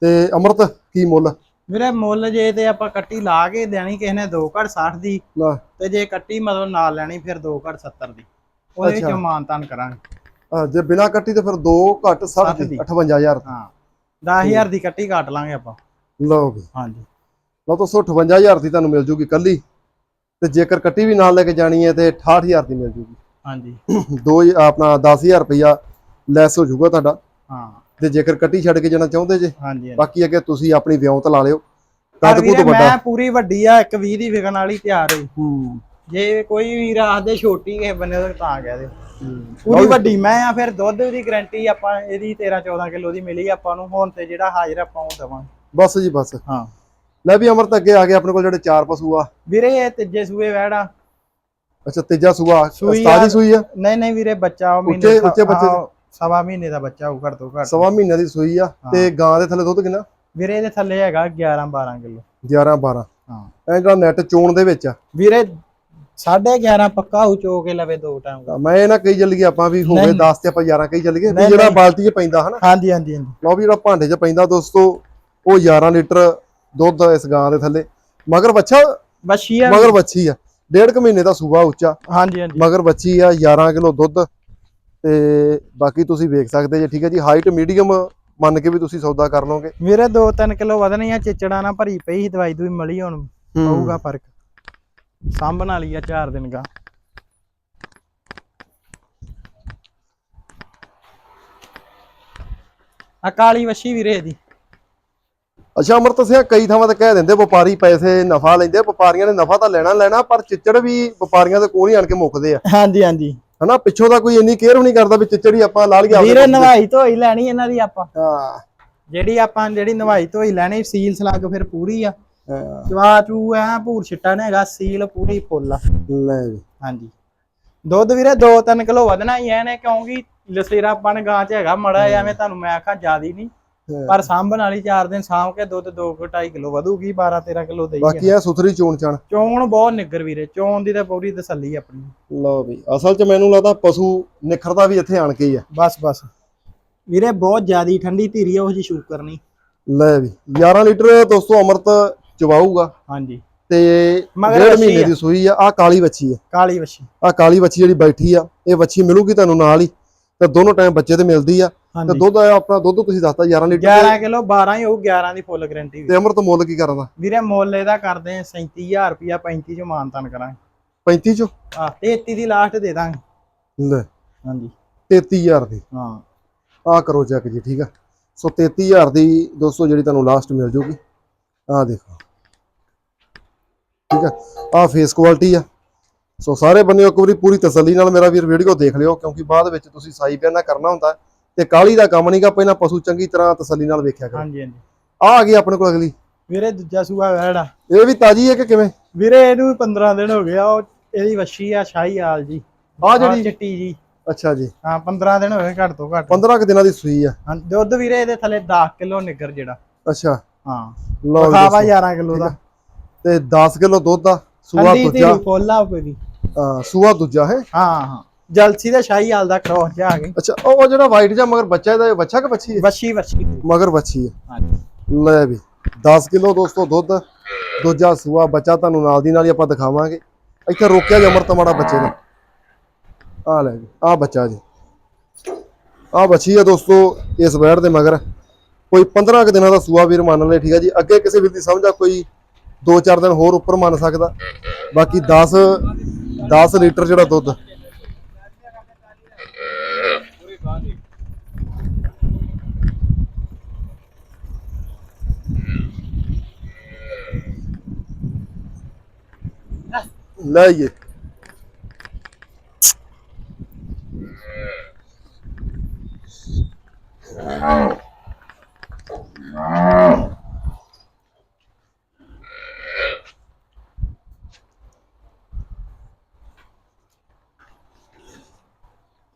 ਤੇ ਅਮਰਤ ਕੀ ਮੁੱਲ? ਵੀਰੇ ਮੁੱਲ ਜੇ ਤੇ ਆਪਾਂ ਕੱਟੀ ਲਾ ਕੇ ਦੇਣੀ ਕਿਸੇ ਨੇ 2 ਘੜ 60 ਦੀ ਲਾ। ਤੇ ਜੇ ਕੱਟੀ ਮਤਲਬ ਨਾਲ ਲੈਣੀ ਫਿਰ 2 ਘੜ 70 ਦੀ। ਉਹਦੇ। ਵਿੱਚੋਂ ਮਾਨਤਾਨ ਕਰਾਂਗੇ। ਜੇ ਬਿਨਾ ਕੱਟੀ ਤੇ ਫਿਰ 2 ਘੱਟ 60 ਸੱਠ ਦੀ ਦੀ। 58000 ਹਾਂ। 10000 ਦੀ ਕੱਟੀ ਕੱਟ ਲਾਂਗੇ ਆਪਾਂ। ਲਓ ਵੀ। ਹਾਂਜੀ। ਲਓ ਦੋਸਤੋ 58000 ਦੀ ਤੁਹਾਨੂੰ ਮਿਲ ਜੂਗੀ ਕੱਲੀ। ਤੇ ਜੇਕਰ ਕੱਟੀ ਵੀ ਨਾਲ ਲੈ ਕੇ ਜਾਣੀ ਹੈ ਤੇ 68000 ਦੀ ਮਿਲ ਜੂਗੀ। ਹਾਂਜੀ। [CLEARS THROAT] ਦੋ ਹੀ- ਆਪਣਾ 10000 ਰੁਪਇਆ ਲੈਸ ਹੋ ਜਾਊਗਾ ਤੁਹਾਡਾ। ਹਾਂ। ਤੇ ਜੇਕਰ ਕੱਟੀ ਛੱਡ ਕੇ ਜਾਣਾ ਚਾਹੁੰਦੇ ਜੇ ਹਾਂਜੀ। ਬਾਕੀ ਅੱਗੇ ਤੁਸੀਂ ਆਪਣੀ ਵਿਉਂਤ ਲਾ ਲਿਓ। ਕੱਦ ਵੀਰੇ ਕੁੱਦ ਵੱਡਾ। ਮੈਂ ਪੂਰੀ ਵੱਡੀ ਆ ਇੱਕ 20 ਦੀ ਵਿਕਣ ਵਾਲੀ ਤਿਆਰ ਹੋਈ ਹੂੰ। ਜੇ ਕੋਈ ਵੀਰ ਆਖਦੇ ਛੋਟੀ ਕਿਸੇ ਬੰਨੇ ਤੋਂ ਤਾਂ ਕਹਿ ਦਿਓ। ਪੂਰੀ ਵੀ- ਵੱਡੀ ਮੈਂ ਆ ਫਿਰ ਦੁੱਧ ਦੀ ਗਾਰੰਟੀ ਆਪਾਂ ਇਹਦੀ 13 14 ਕਿਲੋ ਦੀ ਮਿਲੀ ਆਪਾਂ ਨੂੰ ਹੁਣ ਤੇ ਜਿਹੜਾ ਹਾਜ਼ਰ ਆਪਾਂ ਉਹ ਦਵਾਂਗੇ। ਬਸ ਜੀ ਬਸ। ਹਾਂ। ਲੈ ਵੀ ਅਮਰਤ ਅੱਗੇ ਆ ਗਏ ਆਪਣੇ ਕੋਲ ਜਿਹੜੇ ਚਾਰ ਪਸ਼ੂ ਆ। ਵੀਰੇ ਇਹ ਤੀਜੇ ਸੂਏ ਵਹਿੜਾ ਅੱਛਾ ਤੀਜਾ ਸੂਆ। ਸੂਈ ਆ। ਸੂਈ ਆ? ਨਹੀਂ ਨਹੀਂ ਵੀਰੇ ਬੱਚਾ ਉਹ ਉੱਚੇ- ਮਹੀਨੇ ਉੱਚੇ ਬੱਚੇ ਹਾਂ, ਸਵਾ ਮਹੀਨੇ ਦਾ ਬੱਚਾ ਉਹ ਘੱਟ ਤੋਂ ਘੱਟ। ਸਵਾ ਮਹੀਨੇ ਦੀ ਸੂਈ ਆ। ਤੇ ਗਾਂ ਦੇ ਥੱਲੇ ਦੁੱਧ ਕਿੰਨਾ? ਵੀਰੇ ਇਹਦੇ ਥੱਲੇ ਹੈਗਾ 11 12 ਕਿਲੋ। 11 12 ਹਾਂ। ਐ ਜਿਹੜਾ ਨੈਟ ਚੋਣ ਦੇ ਵਿੱਚ ਆ? ਵੀਰੇ 11.5 ਪੱਕਾ ਹੋ ਚੋ ਕੇ ਲਵੇ ਦੋ ਟਾਈਮ ਤਾਂ ਮੈਂ ਇਹ ਨਾ ਕਹੀ ਚੱਲੀਏ ਆਪਾਂ ਵੀ ਹੋਵੇ ਨਹੀਂ। 10 ਤੇ ਆਪਾਂ 11 ਕਹੀ ਚੱਲੀਏ ਵੀ ਨਹੀਂ, ਜਿਹੜਾ ਨਹੀਂ। ਬਾਲਟੀ 'ਚ ਪੈਂਦਾ ਹਨਾ। ਹਾਂਜੀ ਹਾਂਜੀ ਹਾਂਜੀ। ਲਓ ਵੀ ਜਿਹੜਾ ਭਾਂਡੇ 'ਚ ਪੈਂਦਾ ਦੋਸਤੋ ਉਹ 11 ਲੀਟਰ ਦੁੱਧ ਇਸ ਗਾਂ ਦੇ ਥੱਲੇ। ਮਗਰ ਬੱਚਾ ਬੱਛੀ ਆ। ਮਗਰ ਬੱਚੀ ਆ। ਡੇਢ ਕੁ ਮਹੀਨੇ ਦਾ ਸੂਆ ਉੱਚਾ। ਹਾਂਜੀ ਹਾਂਜੀ। ਮਗਰ ਬੱਚੀ ਆ 11 ਕਿਲੋ ਦੁੱਧ। ਤੇ ਬਾਕੀ ਤੁਸੀਂ ਵੇਖ ਸਕਦੇ ਜੇ ਠੀਕ ਹੈ ਜੀ। ਹਾਈਟ ਮੀਡੀਅਮ ਮੰਨ ਕੇ ਵੀ ਤੁਸੀਂ ਸੌਦਾ ਕਰ ਲਓਗੇ। ਵੀਰੇ 2-3 ਕਿਲੋ ਵਧਣੀ ਆ ਚਿਚੜਾ ਨਾਲ ਭਰੀ ਪਈ ਸੀ ਦਵਾਈ ਦੂਈ ਮਲੀ ਹੁਣ। ਪਊਗਾ ਫ਼ਰਕ। ਸਾਂਭਣ ਵਾਲੀ ਆ 4 ਦਿਨ ਗਾ। ਆ ਕਾਲੀ ਵਸ਼ੀ ਵੀਰੇ ਦੀ ਅੱਛਾ ਅਮਰਤ ਸਿੰਘ ਕਈ ਥਾਵਾਂ ਤੇ ਕਹਿ ਦਿੰਦੇ ਵਪਾਰੀ ਪੈਸੇ ਨਫਾ ਲੈਂਦੇ ਵਪਾਰੀਆਂ ਨੇ ਨਫਾ ਤਾਂ ਲੈਣਾ ਲੈਣਾ ਪਰ ਚਿੱਚੜ ਵੀ ਵਪਾਰੀਆਂ ਦੇ ਕੋਲ ਹੀ ਆਣ ਕੇ ਮੁੱਕਦੇ ਆ। ਹਾਂਜੀ ਹਾਂਜੀ। ਹਨਾ ਪਿੱਛੋਂ ਦਾ ਕੋਈ ਇੰਨੀ ਕੇਅਰ ਵੀ ਨਹੀਂ ਕਰਦਾ ਵੀ ਚਿੱਚੜ ਹੀ ਆਪਾਂ ਲਾ ਲਈਏ ਵੀਰੇ। ਨਵਾਈ ਧੋਈ ਲੈਣੀ ਇਹਨਾਂ ਦੀ ਆਪਾਂ। ਹਾਂ। ਜਿਹੜੀ ਆਪਾਂ ਜਿਹੜੀ ਨਵਾਈ ਧੋਈ ਲੈਣੀ ਸੀਲ ਸਲੱਗ ਫਿਰ ਪੂਰੀ ਆ। ਚਵਾ ਚੂ ਐ ਭੂਰ ਛਿੱਟਾ ਨੇ ਹੈਗਾ ਸੀਲ ਪੂਰੀ ਫੁੱਲ ਆ। ਲੈ ਜੀ। ਹਾਂਜੀ। ਦੁੱਧ ਵੀਰੇ 2-3 ਕਿਲੋ ਵਧਣਾ ਹੀ ਐ ਨੇ ਕਿਉਂਕਿ ਲਸੇਰਾ ਪਣ ਗਾਂ ਚ ਹੈਗਾ ਮੜਾ ਐਵੇਂ ਤੁਹਾਨੂੰ ਮੈਂ ਆਖਾਂ ਜਿਆਦੀ ਨਹੀਂ। ਪਰ ਸਾਂਭਣ ਵਾਲੀ 4 ਦਿਨ ਸਾਂਭ ਕੇ ਦੁੱਧ 2-2.5 ਕਿਲੋ ਵਧੂਗੀ 12-13 ਕਿਲੋ ਦੇਈ ਬਾਕੀ ਆ ਸੁਥਰੀ ਚੋਣ ਚਾਣ। ਚੋਣ ਬਹੁਤ ਨਿੱਗਰ ਵੀਰੇ ਚੋਣ ਦੀ ਤਾਂ ਪੂਰੀ ਤਸੱਲੀ ਆਪਣੀ। ਲਓ ਵੀ ਅਸਲ 'ਚ ਮੈਨੂੰ ਲੱਗਦਾ ਪਸ਼ੂ ਨਿਖਰਦਾ ਵੀ ਇੱਥੇ ਆਣ ਕੇ ਹੀ ਆ। ਬਸ ਬਸ। ਵੀਰੇ ਬਹੁਤ ਜ਼ਿਆਦੀ ਠੰਡੀ ਧੀਰੀ ਆ ਉਹ ਜੀ ਸ਼ੂਕਰ ਨਹੀਂ ਲੈ ਵੀ 11 ਲੀਟਰ ਦੋਸਤੋ ਅਮਰਤ ਚਵਾਊਗਾ ਹਾਂਜੀ। ਤੇ ਮਗਰ ਡੇਢ ਵੱਛੀ ਮਹੀਨੇ। ਦੀ ਸੂਈ ਆ ਆ ਕਾਲੀ ਵੱਛੀ ਆ। ਕਾਲੀ ਵਸ਼ੀ ਆ ਕਾਲੀ ਵੱਛੀ ਜਿਹੜੀ ਬੈਠੀ ਆ ਇਹ ਵੱਛੀ ਮਿਲੂਗੀ ਤੁਹਾਨੂੰ ਨਾਲ ਹੀ। ਤੇ ਦੋਨੋਂ ਟਾਈਮ ਬੱਚੇ ਤੇ ਮਿਲਦੀ ਆ। ਤੇ ਦੁੱਧ ਆਪਣਾ ਦੁੱਧ ਤੁਸੀਂ ਦੱਸਤਾ 11 ਲੀਟਰ 11 ਕਿਲੋ 12 ਹੀ ਹੋਊ 11 ਦੀ ਫੁੱਲ ਗਾਰੰਟੀ ਤੇ ਅਮਰਤ ਮੁੱਲ ਕੀ ਕਰਦਾ? ਵੀਰੇ ਮੁੱਲ ਇਹਦਾ ਕਰਦੇ ਆ 37000 ਰੁਪਿਆ 35 ਚ ਮਾਨਤਨ ਕਰਾਂਗੇ। 35 ਚੋਂ? ਆ 33 ਦੀ ਲਾਸਟ ਦੇ ਦਾਂਗੇ। ਲੈ ਹਾਂਜੀ। 33000 ਦੀ। ਹਾਂ। ਆ ਕਰੋ ਚੈੱਕ ਜੀ ਠੀਕ ਆ? ਸੋ 33000 ਦੀ ਦੋਸਤੋ ਜਿਹੜੀ ਤੁਹਾਨੂੰ ਲਾਸਟ ਮਿਲ ਜੂਗੀ। ਆ ਦੇਖੋ। ਠੀਕ ਆ? ਆ ਫੇਸ ਕੁਆਲਿਟੀ ਆ। ਸੋ ਸਾਰੇ ਬੰਦੇ ਇੱਕ ਵਾਰੀ ਪੂਰੀ ਤਸੱਲੀ ਨਾਲ ਮੇਰਾ ਵੀਰ ਵੀਡੀਓ ਦੇਖ ਲਿਓ ਕਿਉਂਕਿ ਬਾਅਦ ਵਿੱਚ ਤੁਸੀਂ ਸਾਈ ਬਿਆਨਾ ਕਰਨਾ ਹੁੰਦਾ ਤੇ ਕਾਲੀ ਦਾ ਕੰਮ ਨਹੀਂਗਾ ਪਹਿਲਾਂ ਪਸ਼ੂ ਚੰਗੀ ਤਰ੍ਹਾਂ ਤਸੱਲੀ ਨਾਲ ਵੇਖਿਆ ਕਰੋ। ਹਾਂਜੀ ਹਾਂਜੀ। ਆ ਆ ਗਈ ਆਪਣੇ ਕੋਲ ਅਗਲੀ। ਵੀਰੇ ਦੂਜਾ ਸੂਆ ਵੈੜਾ ਇਹ ਵੀ ਤਾਜੀ ਹੈ ਕਿ ਕਿਵੇਂ? ਵੀਰੇ ਇਹਨੂੰ 15 ਦਿਨ ਹੋ ਗਿਆ ਉਹ ਇਹਦੀ ਵੱਛੀ ਆ ਸ਼ਾਹੀ ਆਲ ਜੀ। ਆ ਜਿਹੜੀ ਚਿੱਟੀ ਜੀ। ਅੱਛਾ ਜੀ। ਹਾਂ 15 ਦਿਨ ਹੋਏ ਘੱਟ ਤੋਂ ਘੱਟ। 15 ਕੁ ਦਿਨਾਂ ਦੀ ਸੂਈ ਆ। ਹਾਂ ਦੁੱਧ ਵੀਰੇ ਇਹਦੇ ਥੱਲੇ 10 ਕਿਲੋ ਨਿੱਗਰ ਜਿਹੜਾ। ਅੱਛਾ। ਹਾਂ। ਜੀ ਖਾਵਾ ਦੋਸਤੋ। 11 ਕਿਲੋ ਦਾ। ਤੇ 10 ਕਿਲੋ ਦੁੱਧ ਦਾ ਸੂਆ ਦੂਜਾ। ਫੁੱਲ ਆ ਕੋਈ ਵੀ। ਹਾਂ, ਸੂਆ ਦੂਜਾ ਹੈ। ਹਾਂ ਹਾਂ। ਜਲਸੀ ਦਾ ਸ਼ਾਹੀ ਆਲ ਦਾ ਕਰੋਸ ਜਾ ਆ ਗਈ ਅੱਛਾ ਉਹ ਜਿਹੜਾ ਵਾਈਟ ਜਾਂ ਮਗਰ ਬੱਚਾ ਇਹਦਾ ਇਹ ਬੱਚਾ ਕਿ ਬੱਚੀ ਹੈ? ਵੱਛੀ ਵੱਛੀ ਮਗਰ ਬੱਚੀ ਹੈ। ਹਾਂਜੀ। ਲੈ ਵੀ 10 ਕਿਲੋ ਦੋਸਤੋ ਦੁੱਧ ਦੂਜਾ ਸੂਆ ਬੱਚਾ ਤੁਹਾਨੂੰ ਨਾਲ ਦੀ ਨਾਲ ਹੀ ਆਪਾਂ ਦਿਖਾਵਾਂਗੇ। ਇੱਥੇ ਰੋਕਿਆ ਜਮਰ ਮਾੜਾ ਬੱਚੇ ਦਾ ਆ ਲੈ ਜੀ ਆ ਬੱਚਾ ਜੀ। ਆ ਬੱਚੀ ਆ ਦੋਸਤੋ ਇਸ ਵੈੜ ਦੇ ਮਗਰ। ਕੋਈ 15 ਕੁ ਦਿਨਾਂ ਦਾ ਸੂਆ ਵੀਰ ਮੰਨ ਲੈ ਠੀਕ ਹੈ ਜੀ। ਅੱਗੇ ਕਿਸੇ ਵੀਰ ਦੀ ਸਮਝ ਆ ਕੋਈ 2-4 ਦਿਨ ਹੋਰ ਉੱਪਰ ਮੰਨ ਸਕਦਾ। ਬਾਕੀ 10 10 ਲੀਟਰ ਜਿਹੜਾ ਦੁੱਧ ਲਈਏ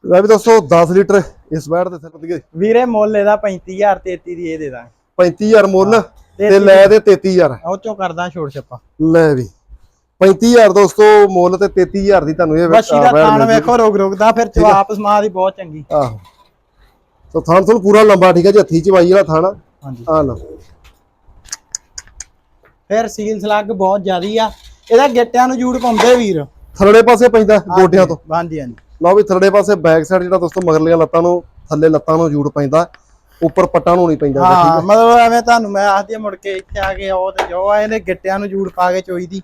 ਲੈ ਵੀ ਦੋਸਤੋ 10 ਲੀਟਰ ਇਸ ਵੈੜ ਦੇ ਸਿਰ ਦੀ ਵੀਰੇ ਮੁੱਲ ਇਹਦਾ 35000 33 ਦੀ ਇਹ ਦੇ ਦਾਂਗੇ। 35000 ਮੁੱਲ ਤੇ 33 ਲੈ ਦੇ। 33000 ਉਹ ਚੋਂ ਕਰਦਾ ਛੋੜ ਛੱਪਾ। ਲੈ ਵੀ। 35000 ਦੋਸਤੋ ਮੁੱਲ ਤੇ 33000 ਦੀ ਤੁਹਾਨੂੰ ਇਹ ਵੈ- ਵੱਛੀ ਦਾ ਜੂਗੀ। ਵੇਖੋ ਰੋਗ ਰੋਗਦਾ ਫਿਰ ਜਵਾਬ ਸਮਾ ਦੀ ਬਹੁਤ ਚੰਗੀ। ਆਹੋ। ਸੋ ਥਾਣ ਤੁਹਾਨੂੰ ਪੂਰਾ ਲੰਬਾ ਠੀਕ ਹੈ ਜੀ ਹੱਥੀ ਚਵਾਈ ਵਾਲਾ ਥਾਣਾ ਹਾਂਜੀ। ਆ ਲਓ। ਫਿਰ ਸੀਲ ਸਲੱਗ ਬਹੁਤ ਜ਼ਿਆਦੀ ਆ। ਇਹਦਾ ਗਿੱਟਿਆਂ ਨੂੰ ਜੂੜ ਪਾਉਂਦੇ ਵੀਰ। ਥੱਲੜੇ ਪਾਸੇ ਪੈਂਦਾ ਗੋਡਿਆਂ ਤੋਂ। ਹਾਂਜੀ ਹਾਂਜੀ। ਲਓ ਵੀ ਥੱਲੜੇ ਪਾਸੇ ਬੈਕ ਸਾਈਡ ਜਿਹੜਾ ਦੋਸਤੋ ਮਗਰਲੀਆਂ ਲੱਤਾਂ ਨੂੰ ਥੱਲੇ ਲੱਤਾਂ ਨੂੰ ਜੂੜ ਪੈਂਦਾ। ਉੱਪਰ ਪੱਟਾਂ ਨੂੰ ਨਹੀਂ ਪੈਂਦਾ ਹਾਂ ਮਤਲਬ ਐਵੇਂ ਤੁਹਾਨੂੰ ਮੈਂ ਆਖਦੀ ਮੁੜ ਕੇ ਇੱਥੇ ਆ ਕੇ ਉਹ ਤੇ ਜੋ ਆ ਇਹਦੇ ਗਿੱਟਿਆਂ ਨੂੰ ਜੂੜ ਪਾ ਕੇ ਚੋਈ ਦੀ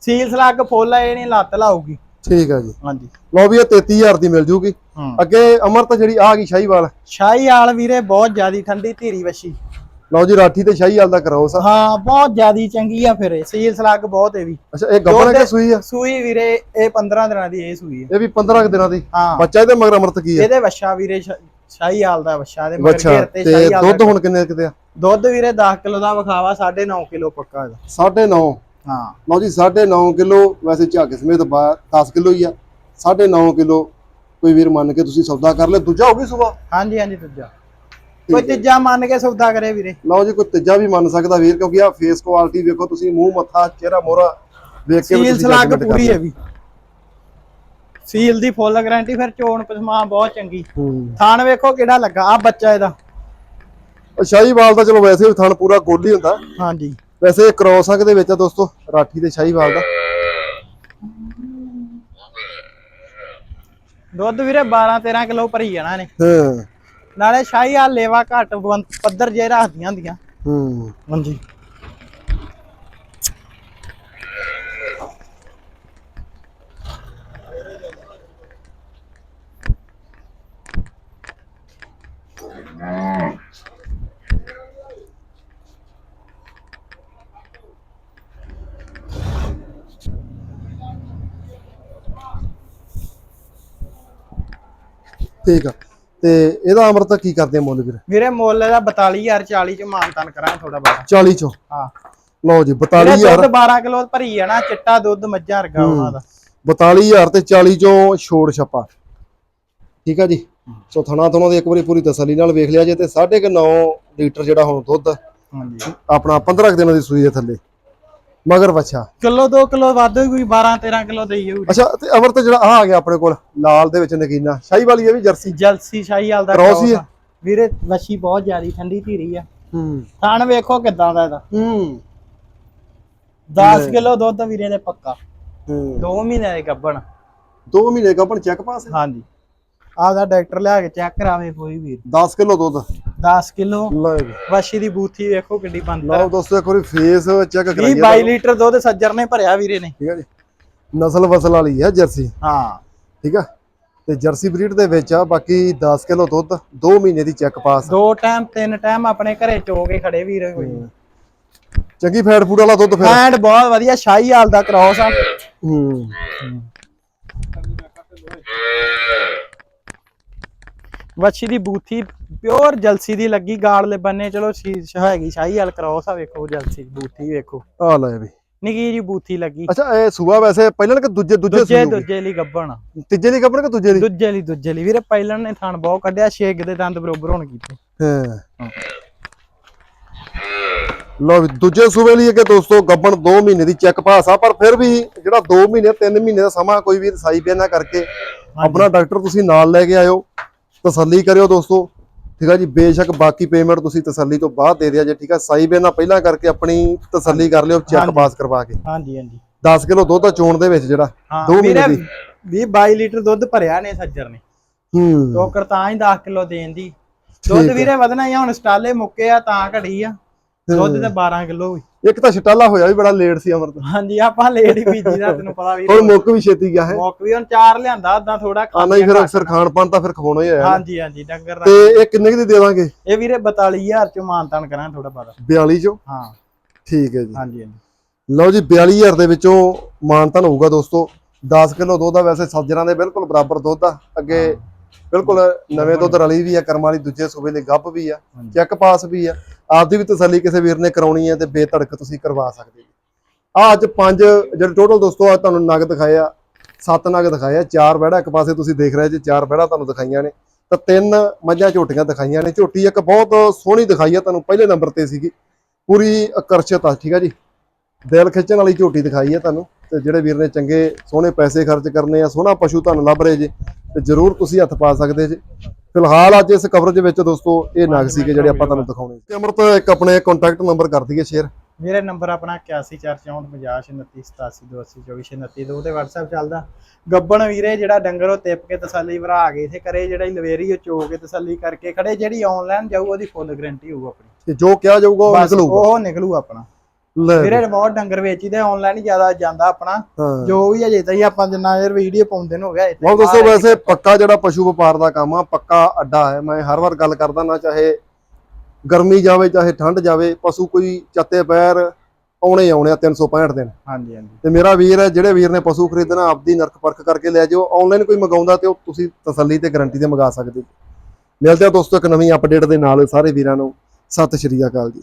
ਸੀਲ ਸਲੱਗ ਫੁੱਲ ਆ ਇਹ ਨਹੀਂ ਲੱਤ ਲਾਊਗੀ। ਠੀਕ ਹੈ ਜੀ। ਹਾਂਜੀ। ਲਓ ਵੀ ਇਹ 33000 ਦੀ ਮਿਲ ਜੂਗੀ। ਹੂੰ। ਅੱਗੇ ਅਮਰਤ ਜਿਹੜੀ ਆ ਗਈ ਸ਼ਾਹੀਵਾਲ। ਸ਼ਾਹੀ ਆਲ ਵੀਰੇ ਬਹੁਤ ਜ਼ਿਆਦੀ ਠੰਡੀ ਧੀਰੀ ਵੱਛੀ। ਲਓ ਜੀ ਰਾਠੀ ਤੇ ਸ਼ਾਹੀਵਾਲ ਦਾ ਕਰਾਓ ਸਾ ਹਾਂ ਬਹੁਤ ਜ਼ਿਆਦੀ ਚੰਗੀ ਆ ਫਿਰ ਇਹ। ਸੀਲ ਸਲੱਗ ਬਹੁਤ ਇਹ ਵੀ। ਅੱਛਾ ਇਹ ਗੱਬਣ ਕੇ ਸੂਈ ਆ? ਸੂਈ ਵੀਰੇ ਇਹ 15 ਦਿਨਾਂ ਦੀ ਇਹ ਸੂਈ ਆ। ਇਹ ਵੀ 15 ਕੁ ਦਿਨਾਂ ਦੀ? ਹਾਂ। ਬੱਚਾ ਇਹਦੇ ਮਗਰ ਅਮਰਤ ਕੀ ਆ? ਇਹਦੇ ਵੱਛਾ ਵੀਰੇ ਸ਼- ਸ਼ਾਹੀ ਆਲ ਦਾ ਵੱਛਾ ਦੇ ਮਗਰ ਘੇਰ ਤੇ ਤੇ ਸ਼ਾਹੀ ਆਲ ਦੁੱਧ ਹੁਣ ਕਿੰਨੇ ਕਿਤੇ ਆ? ਦੁੱਧ ਵੀਰੇ 10 ਕਿਲੋ ਦਾ ਵਿਖਾਵਾ 9.5 ਕਿਲੋ ਪੱਕਾ ਇਹਦਾ। 9.5 ਹਾਂ। ਲਓ ਜੀ 9.5 ਕਿਲੋ ਵੈਸੇ ਝੱਗ ਸਮੇਤ 10 ਕਿਲੋ ਹੀ ਆ। 9.5 ਕਿਲੋ ਕੋਈ ਵੀਰ ਮੰਨ ਕੇ ਤੁਸੀਂ ਸੌਦਾ ਕਰ ਲੈ ਦੂਜਾ ਹੋ ਗਈ ਸੁਬਾ? ਹਾਂਜੀ ਹਾਂਜੀ ਤੀਜਾ ਕੋਈ ਤੀਜਾ ਮੰਨ ਕੇ ਸੌਦਾ ਕਰੇ ਵੀਰੇ। ਲਓ ਜੀ ਕੋਈ ਤੀਜਾ ਵੀ ਮੰਨ ਸਕਦਾ ਵੀਰ ਕਿਉਂਕਿ ਆ ਫੇਸ ਕੁਆਲਿਟੀ ਵੇਖੋ ਤੁਸੀਂ ਮੂੰਹ ਮੱਥਾ ਚਿਹਰਾ ਮੋਹਰਾ ਵੇਖ ਕੇ ਸੀਲ ਸਲੱਗ ਪੂਰੀ। ਹੈ ਵੀ। ਸੀਲ ਦੀ ਫੁੱਲ ਗਾਰੰਟੀ ਫਿਰ ਚੋਣ ਪਸਮਾ ਬਹੁਤ ਚੰਗੀ। ਥਾਣ ਵੇਖੋ ਕਿਹੜਾ ਲੱਗਾ ਆ ਬੱਚਾ ਇਹਦਾ। ਸ਼ਾਹੀਵਾਲ ਦਾ ਚਲੋ ਵੈਸੇ ਵੀ ਥਣ ਪੂਰਾ ਗੋਲੀ ਹੁੰਦਾ। ਹਾਂਜੀ। ਵੈਸੇ ਇਹ ਕ੍ਰੋਸ ਦੇ ਵਿੱਚ ਆ ਦੋਸਤੋ ਰਾਠੀ ਤੇ ਸ਼ਾਹੀਵਾਲ ਦਾ। ਦੁੱਧ ਵੀਰੇ 12 13 ਕਿਲੋ ਭਰੀ ਜਾਣਾ ਨੇ ਹਾਂ। ਨਾਲੇ ਸ਼ਾਹੀ ਆ ਲੇਵਾ ਘੱਟ ਪੱਧਰ ਜੇ ਰੱਖਦੀਆਂ ਹੁੰਦੀਆਂ। ਹੂੰ। ਹਾਂਜੀ। ਠੀਕ ਆ। ਤੇ ਇਹਦਾ ਅਮਰਤ ਕੀ ਕਰਦੇ ਆ ਮੁੱਲ ਵੀਰ? ਵੀਰੇ ਮੁੱਲ ਦਾ 42000 40 ਚ ਮਾਨਤਨ ਕਰਾਂ ਥੋੜਾ ਬਾਰਾ 40 ਚੋਂ? ਹਾਂ। ਲਓ ਜੀ ਵੀਰੇ 42000 ਦੁੱਧ 12 ਕਿਲੋ ਭਰੀ ਜਾਣਾ ਚਿੱਟਾ ਦੁੱਧ ਮੱਝਾਂ ਵਰਗਾ ਉਹਨਾਂ ਦਾ। 42000 ਤੇ 40 ਚੋਂ ਛੋੜ ਛੱਪਾ। ਠੀਕ ਆ ਜੀ? ਸੋ ਥਣਾ ਤੋਂ ਉਹਨਾਂ ਦੀ ਇੱਕ ਵਾਰੀ ਪੂਰੀ ਤਸੱਲੀ ਨਾਲ ਵੇਖ ਲਿਆ ਜੇ ਤੇ 9.5 ਲੀਟਰ ਜਿਹੜਾ ਹੁਣ ਦੁੱਧ ਹਾਂਜੀ। ਆਪਣਾ 15 ਕੁ ਦਿਨਾਂ ਦੀ ਸੂਈ ਦੇ ਥੱਲੇ। ਮਗਰ ਬੱਚਾ ਕਿਲੋ 2 ਕਿਲੋ ਵੱਧ ਕੋਈ 12 13 ਕਿਲੋ ਦੇਈ ਜਾਊ ਅੱਛਾ ਤੇ ਅਮਰ ਤੇ ਜਿਹੜਾ ਆ ਆ ਗਿਆ ਆਪਣੇ ਕੋਲ ਲਾਲ ਦੇ ਵਿੱਚ ਨਗੀਨਾ। ਸ਼ਾਹੀ ਵਾਲੀ ਇਹ ਵੀ ਜਰਸੀ। ਜਲਸੀ ਸ਼ਾਹੀ ਵਾਲ ਦਾ Cross ਹੀ। ਵੀਰੇ ਵਸ਼ੀ ਬਹੁਤ ਜ਼ਿਆਦੀ ਠੰਡੀ ਧੀਰੀ ਆ। ਹੂੰ। ਥਣ ਵੇਖੋ ਕਿਦਾਂ ਦਾ ਇਹਦਾ। ਹੂੰ। 10 ਕਿਲੋ ਦੁੱਧ ਵੀਰੇ ਦੇ ਪੱਕਾ। ਹੂੰ। 2 ਮਹੀਨੇ ਦੇ ਗੱਬਣ 2 ਮਹੀਨੇ ਕਪਣ ਚੈੱਕ ਪਾਸ ਹਾਂਜੀ। ਆਪਦਾ ਡਾਕਟਰ ਲਿਆ ਕੇ ਚੈੱਕ ਕਰਾਵੇ ਕੋਈ ਵੀਰ। 10 ਕਿਲੋ ਦੁੱਧ। 10 ਕਿਲੋ ਲਓ ਜੀ। ਵਸ਼ੀ ਦੀ ਬੂਥੀ ਵੇਖੋ ਕਿੱਡੀ ਬੰਦ ਲਓ ਦੋਸਤੋ ਇੱਕ ਵਾਰੀ ਫੇਸ ਚੈੱਕ 20 ਕਰਾਈਏ 22 ਲੀਟਰ ਦੁੱਧ ਸੱਜਰ ਨੇ ਭਰਿਆ ਵੀਰੇ ਨੇ। ਠੀਕ ਹੈ ਜੀ। ਨਸਲ ਵਸਲ ਵਾਲੀ ਹੈ ਜਰਸੀ। ਹਾਂ। ਠੀਕ ਆ? ਤੇ ਜਰਸੀ ਬਰੀਡ ਦੇ ਵਿੱਚ ਆ ਬਾਕੀ 10 ਕਿਲੋ ਦੁੱਧ 2 ਮਹੀਨੇ ਦੀ ਚੈੱਕ ਪਾਸ। ਦੋ ਟਾਈਮ ਤਿੰਨ ਟਾਈਮ ਆਪਣੇ ਘਰੇ ਚੋ ਕੇ ਖੜੇ ਵੀਰ ਚੰਗੀ ਫੈਟ ਫੂਡ ਵਾਲਾ ਦੁੱਧ ਫਿਰ। ਐਂਡ ਬਹੁਤ ਵਧੀਆ ਸ਼ਾਹੀ ਹਾਲ ਦਾ ਕ੍ਰਾਸ ਆ। ਹੂੰ। ਵੱਛੀ ਦੀ ਬੂਥੀ ਪਿਓਰ ਜਲਸੀ ਦੀ ਲੱਗੀ ਗਾੜਲੇ ਬੰਨੇ ਚਲੋ ਸ਼ੀਸ਼ ਹੈਗੀ ਸ਼ਾਹੀ ਹਾਲ ਕ੍ਰਾਸ ਆ ਵੇਖੋ ਜਲਸੀ ਦੀ ਬੂਥੀ ਵੇਖੋ। ਆ ਲੈ ਵੀ। ਨਿੱਕੀ ਜੀ ਬੂਥੀ ਲੱਗੀ। ਅੱਛਾ ਇਹ ਸੂਆ ਵੈਸੇ ਪਹਿਲਾਂ ਕਿ ਦੂਜੇ ਦੂਜੇ ਦੂਜੇ ਸੂਏ ਦੂਜੇ ਲਈ ਗੱਬਣ। ਤੀਜੇ ਦੀ ਕਪਣ ਕਿ ਦੂਜੇ ਦੀ ਦੂਜੇ ਲਈ ਦੂਜੇ ਲਈ। ਵੀਰੇ ਪਹਿਲਾਂ ਨੇ ਥਣ ਬਹੁਤ ਕੱਢਿਆ ਛੇਕ ਦੇ ਦੰਦ ਬਰੋਬਰ ਹੋਣ ਕੀਤੇ। ਹਾਂ। ਵੀ ਦੂਜੇ ਸੂਬੇ ਲਈ ਅੱਗੇ ਦੋਸਤੋ ਗੱਬਣ 2 ਮਹੀਨੇ ਦੀ ਚੈੱਕ ਪਾਸ ਆ ਪਰ ਫਿਰ ਵੀ ਜਿਹੜਾ 2 ਮਹੀਨੇ 3 ਮਹੀਨੇ ਦਾ ਸਮਾਂ ਕੋਈ ਵੀ ਸਾਈ ਬਿਆਨਾ ਕਰਕੇ ਆਪਣਾ ਡਾਕਟਰ ਤੁਸੀਂ ਨਾਲ ਲੈ ਕੇ ਆਇਓ। ਤਸੱਲੀ ਕਰਿਓ ਦੋਸਤੋ। ਠੀਕ ਆ ਜੀ ਬੇਸ਼ੱਕ ਬਾਕੀ ਪੇਮੈਂਟ ਤੁਸੀਂ ਤਸੱਲੀ ਤੋਂ ਬਾਅਦ ਦੇ ਦਿਆ ਜੇ ਠੀਕ ਆ? ਸਾਈ ਬਿਆਨਾ ਪਹਿਲਾਂ ਕਰਕੇ ਆਪਣੀ ਤਸੱਲੀ ਕਰ ਲਿਓ ਚੈੱਕ। ਪਾਸ ਕਰਵਾ ਕੇ। ਹਾਂਜੀ ਹਾਂਜੀ। 10 ਕਿਲੋ ਦੁੱਧ ਦਾ ਚੋਣ ਦੇ ਵਿੱਚ ਜਿਹੜਾ ਹਾਂ ਦੋ ਵੀਰੇ ਮਹੀਨੇ ਦੀ। 20 22 ਲੀਟਰ ਦੁੱਧ ਭਰਿਆ ਨੇ ਸੱਜਰ ਨੇ। ਹੂੰ। ਟੋਕਰ ਤਾਂ ਹੀ 10 ਕਿਲੋ ਦੇਣ ਦੀ। ਦੁੱਧ ਵੀਰੇ ਵਧਣਾ ਹੀ ਆ ਹੁਣ ਸਟਾਲੇ ਮੁੱਕੇ ਆ ਤਾਂ ਘੜੀ ਆ। ਦੁੱਧ ਤੇ 12 ਕਿਲੋ ਵੀ ਇੱਕ ਤਾਂ ਛਟਾਲਾ ਹੋਇਆ ਵੀ ਬੜਾ ਲੇਟ ਸੀ ਅਮਰਤ। ਹਾਂਜੀ ਆਪਾਂ ਲੇਟ ਹੀ ਪੀਜੀ ਦਾ ਤੈਨੂੰ ਪਤਾ ਵੀ ਹੁਣ ਮੁੱਕ ਵੀ ਛੇਤੀ ਗਿਆ ਹੈ। ਮੁੱਕ ਵੀ ਹੁਣ ਚਾਰ ਲਿਆਂਦਾ ਉਦਾਂ ਥੋੜਾ ਆ ਨਹੀਂ ਫਿਰ ਅਕਸਰ ਖਾਣ ਪਾਣ ਤਾਂ ਫਿਰ ਖਵਾਉਣਾ ਹੀ ਨਾ। ਹਾਂਜੀ ਹਾਂਜੀ ਡੰਗਰ ਦਾ। ਤੇ ਇਹ ਕਿੰਨੇ ਦੀ ਦੇ ਦਾਂਗੇ ਇਹ ਵੀਰੇ 42000 ਚ ਮਾਨਤਾਨ ਕਰਾਂ ਥੋੜਾ ਪਤਾ 42 ਚੋਂ? ਹਾਂ। ਠੀਕ ਹੈ ਜੀ। ਹਾਂਜੀ ਹਾਂਜੀ। ਲਓ ਜੀ 42000 ਦੇ ਵਿੱਚੋਂ ਮਾਨਤਨ ਹੋਊਗਾ ਦੋਸਤੋ। 10 ਕਿਲੋ ਦੁੱਧ ਆ ਵੈਸੇ ਸੱਜਰਾਂ ਦੇ ਬਿਲਕੁਲ ਬਰਾਬਰ ਦੁੱਧ ਆ। ਅੱਗੇ ਬਿਲਕੁਲ ਨਵੇਂ ਦੁੱਧ ਰਲੀ ਵੀ ਆ ਕਰਮ ਵਾਲੀ ਦੂਜੇ ਸੂਬੇ ਲਈ ਗੱਭ ਵੀ ਆ। ਚੈੱਕ ਪਾਸ ਵੀ ਆ। ਆਪਦੀ ਵੀ ਤਸੱਲੀ ਕਿਸੇ ਵੀਰ ਨੇ ਕਰਾਉਣੀ ਹੈ ਤੇ ਬੇਧੜਕ ਤੁਸੀਂ ਕਰਵਾ ਸਕਦੇ ਜੀ ਆ ਅੱਜ ਪੰਜ, ਜਿਹੜੇ ਟੋਟਲ ਦੋਸਤੋ ਅੱਜ ਤੁਹਾਨੂੰ ਨਗ ਦਿਖਾਏ ਆ, ਸੱਤ ਨਗ ਦਿਖਾਏ ਆ, ਚਾਰ ਬਹਿੜਾ ਇੱਕ ਪਾਸੇ ਤੁਸੀਂ ਦੇਖ ਰਹੇ ਜੇ, ਚਾਰ ਬਹਿੜਾ ਤੁਹਾਨੂੰ ਦਿਖਾਈਆਂ ਨੇ। ਤਾਂ ਤਿੰਨ ਮੱਝਾਂ ਝੋਟੀਆਂ ਦਿਖਾਈਆਂ ਨੇ। ਝੋਟੀ ਇੱਕ ਬਹੁਤ ਸੋਹਣੀ ਦਿਖਾਈ ਆ, ਤੁਹਾਨੂੰ ਪਹਿਲੇ ਨੰਬਰ ਤੇ ਸੀਗੀ। ਪੂਰੀ ਆਕਰਸ਼ਿਤ ਆ, ਠੀਕ ਆ ਜੀ। ਦਿਲ ਖਿੱਚਣ ਵਾਲੀ ਝੋਟੀ ਦਿਖਾਈ ਹੈ ਤੁਹਾਨੂੰ। ਤੇ ਜਿਹੜੇ ਵੀਰ ਨੇ ਚੰਗੇ ਸੋਹਣੇ ਪੈਸੇ ਖਰਚ ਕਰਨੇ ਆ, ਸੋਹਣਾ ਪਸ਼ੂ ਤੁਹਾਨੂੰ ਲੱਭ ਰਹੇ ਜੇ, ਤੇ ਜਰੂਰ ਤੁਸੀਂ ਹੱਥ ਪਾ ਸਕਦੇ ਜੇ। ਫਿਲਹਾਲ ਅੱਜ ਇਸ ਕਵਰੇਜ ਵਿੱਚ ਦੋਸਤੋ ਇਹ ਨਗ ਸੀਗੇ ਜਿਹੜੇ ਆਪਾਂ ਤੁਹਾਨੂੰ ਦਿਖਾਉਣੇ ਤੇ ਅਮਰਤ ਇੱਕ ਆਪਣੇ ਕੰਟੈਕਟ ਨੰਬਰ ਕਰ ਦਈਏ ਸ਼ੇਅਰ ਮੇਰੇ ਨੰਬਰ ਆਪਣਾ 81445029822429 ਦੋ ਤੇ WhatsApp ਚੱਲਦਾ। ਗੱਬਣ ਵੀਰੇ ਜਿਹੜਾ ਡੰਗਰ ਉਹ ਤਿੱਪ ਕੇ ਤਸੱਲੀ ਭਰਾ ਕੇ ਇਥੇ ਕਰੇ ਜਿਹੜਾ ਲਵੇਰੀ ਉਹ ਚੋ ਕੇ ਤਸੱਲੀ ਕਰਕੇ ਖੜੇ ਜਿਹੜੀ ਆਨਲਾਈਨ ਜਾਊ ਉਹਦੀ ਫੁੱਲ ਗਾਰੰਟੀ ਹੋਊ ਆਪਣੀ। ਤੇ ਜੋ ਕਿਹਾ ਜਾਊਗਾ ਉਹ ਬਸ ਨਿਕਲੂਗਾ। ਉਹ ਨਿਕਲੂ ਆਪਣਾ। ਵੀਰੇ ਬਹੁਤ ਡੰਗਰ ਵੇਚੀਦੇ ਆਨਲਾਈਨ ਜ਼ਿਆਦਾ ਜਾਂਦਾ ਆਪਣਾ। ਜੋ ਵੀ ਅਜੇ ਤਾਈ ਆਪਾਂ ਜਿੰਨਾ ਯਾਰ ਵੀਡੀਓ ਪਾਉਂਦੇ ਨੇ ਹੋ ਗਿਆ ਇੱਥੇ ਬਹੁਤ ਦੋਸਤੋ ਵੈਸੇ ਪੱਕਾ ਜਿਹੜਾ ਪਸ਼ੂ ਵਪਾਰ ਦਾ ਕੰਮ ਆ ਪੱਕਾ ਅੱਡਾ ਹੈ। ਮੈਂ ਹਰ ਵਾਰ ਗੱਲ ਕਰਦਾ ਨਾ ਚਾਹੇ ਗਰਮੀ ਜਾਵੇ ਚਾਹੇ ਠੰਡ ਜਾਵੇ ਪਸ਼ੂ ਕੋਈ ਚੱਤੇ ਪੈਰ ਆਉਣੇ ਆਉਣੇ ਆ 365 ਦਿਨ। ਹਾਂਜੀ ਹਾਂਜੀ। ਤੇ ਮੇਰਾ ਵੀਰ ਹੈ ਜਿਹੜੇ ਵੀਰ ਨੇ ਪਸ਼ੂ ਖਰੀਦਣਾ ਆਪਦੀ ਨਰਕ ਪਰਖ ਕਰਕੇ ਲੈ ਜਾਓ ਆਨਲਾਈਨ ਕੋਈ ਮੰਗਾਉਂਦਾ ਤੇ ਉਹ ਤੁਸੀਂ ਤਸੱਲੀ ਤੇ ਗਾਰੰਟੀ ਤੇ ਮੰਗਾ ਸਕਦੇ ਮਿਲਦੇ ਆ ਦੋਸਤੋ ਇੱਕ ਨਵੀਂ ਅਪਡੇਟ ਦੇ ਨਾਲ ਸਾਰੇ ਵੀਰਾਂ ਨੂੰ। ਸਤਿ ਸ਼੍ਰੀ ਅਕਾਲ ਜੀ।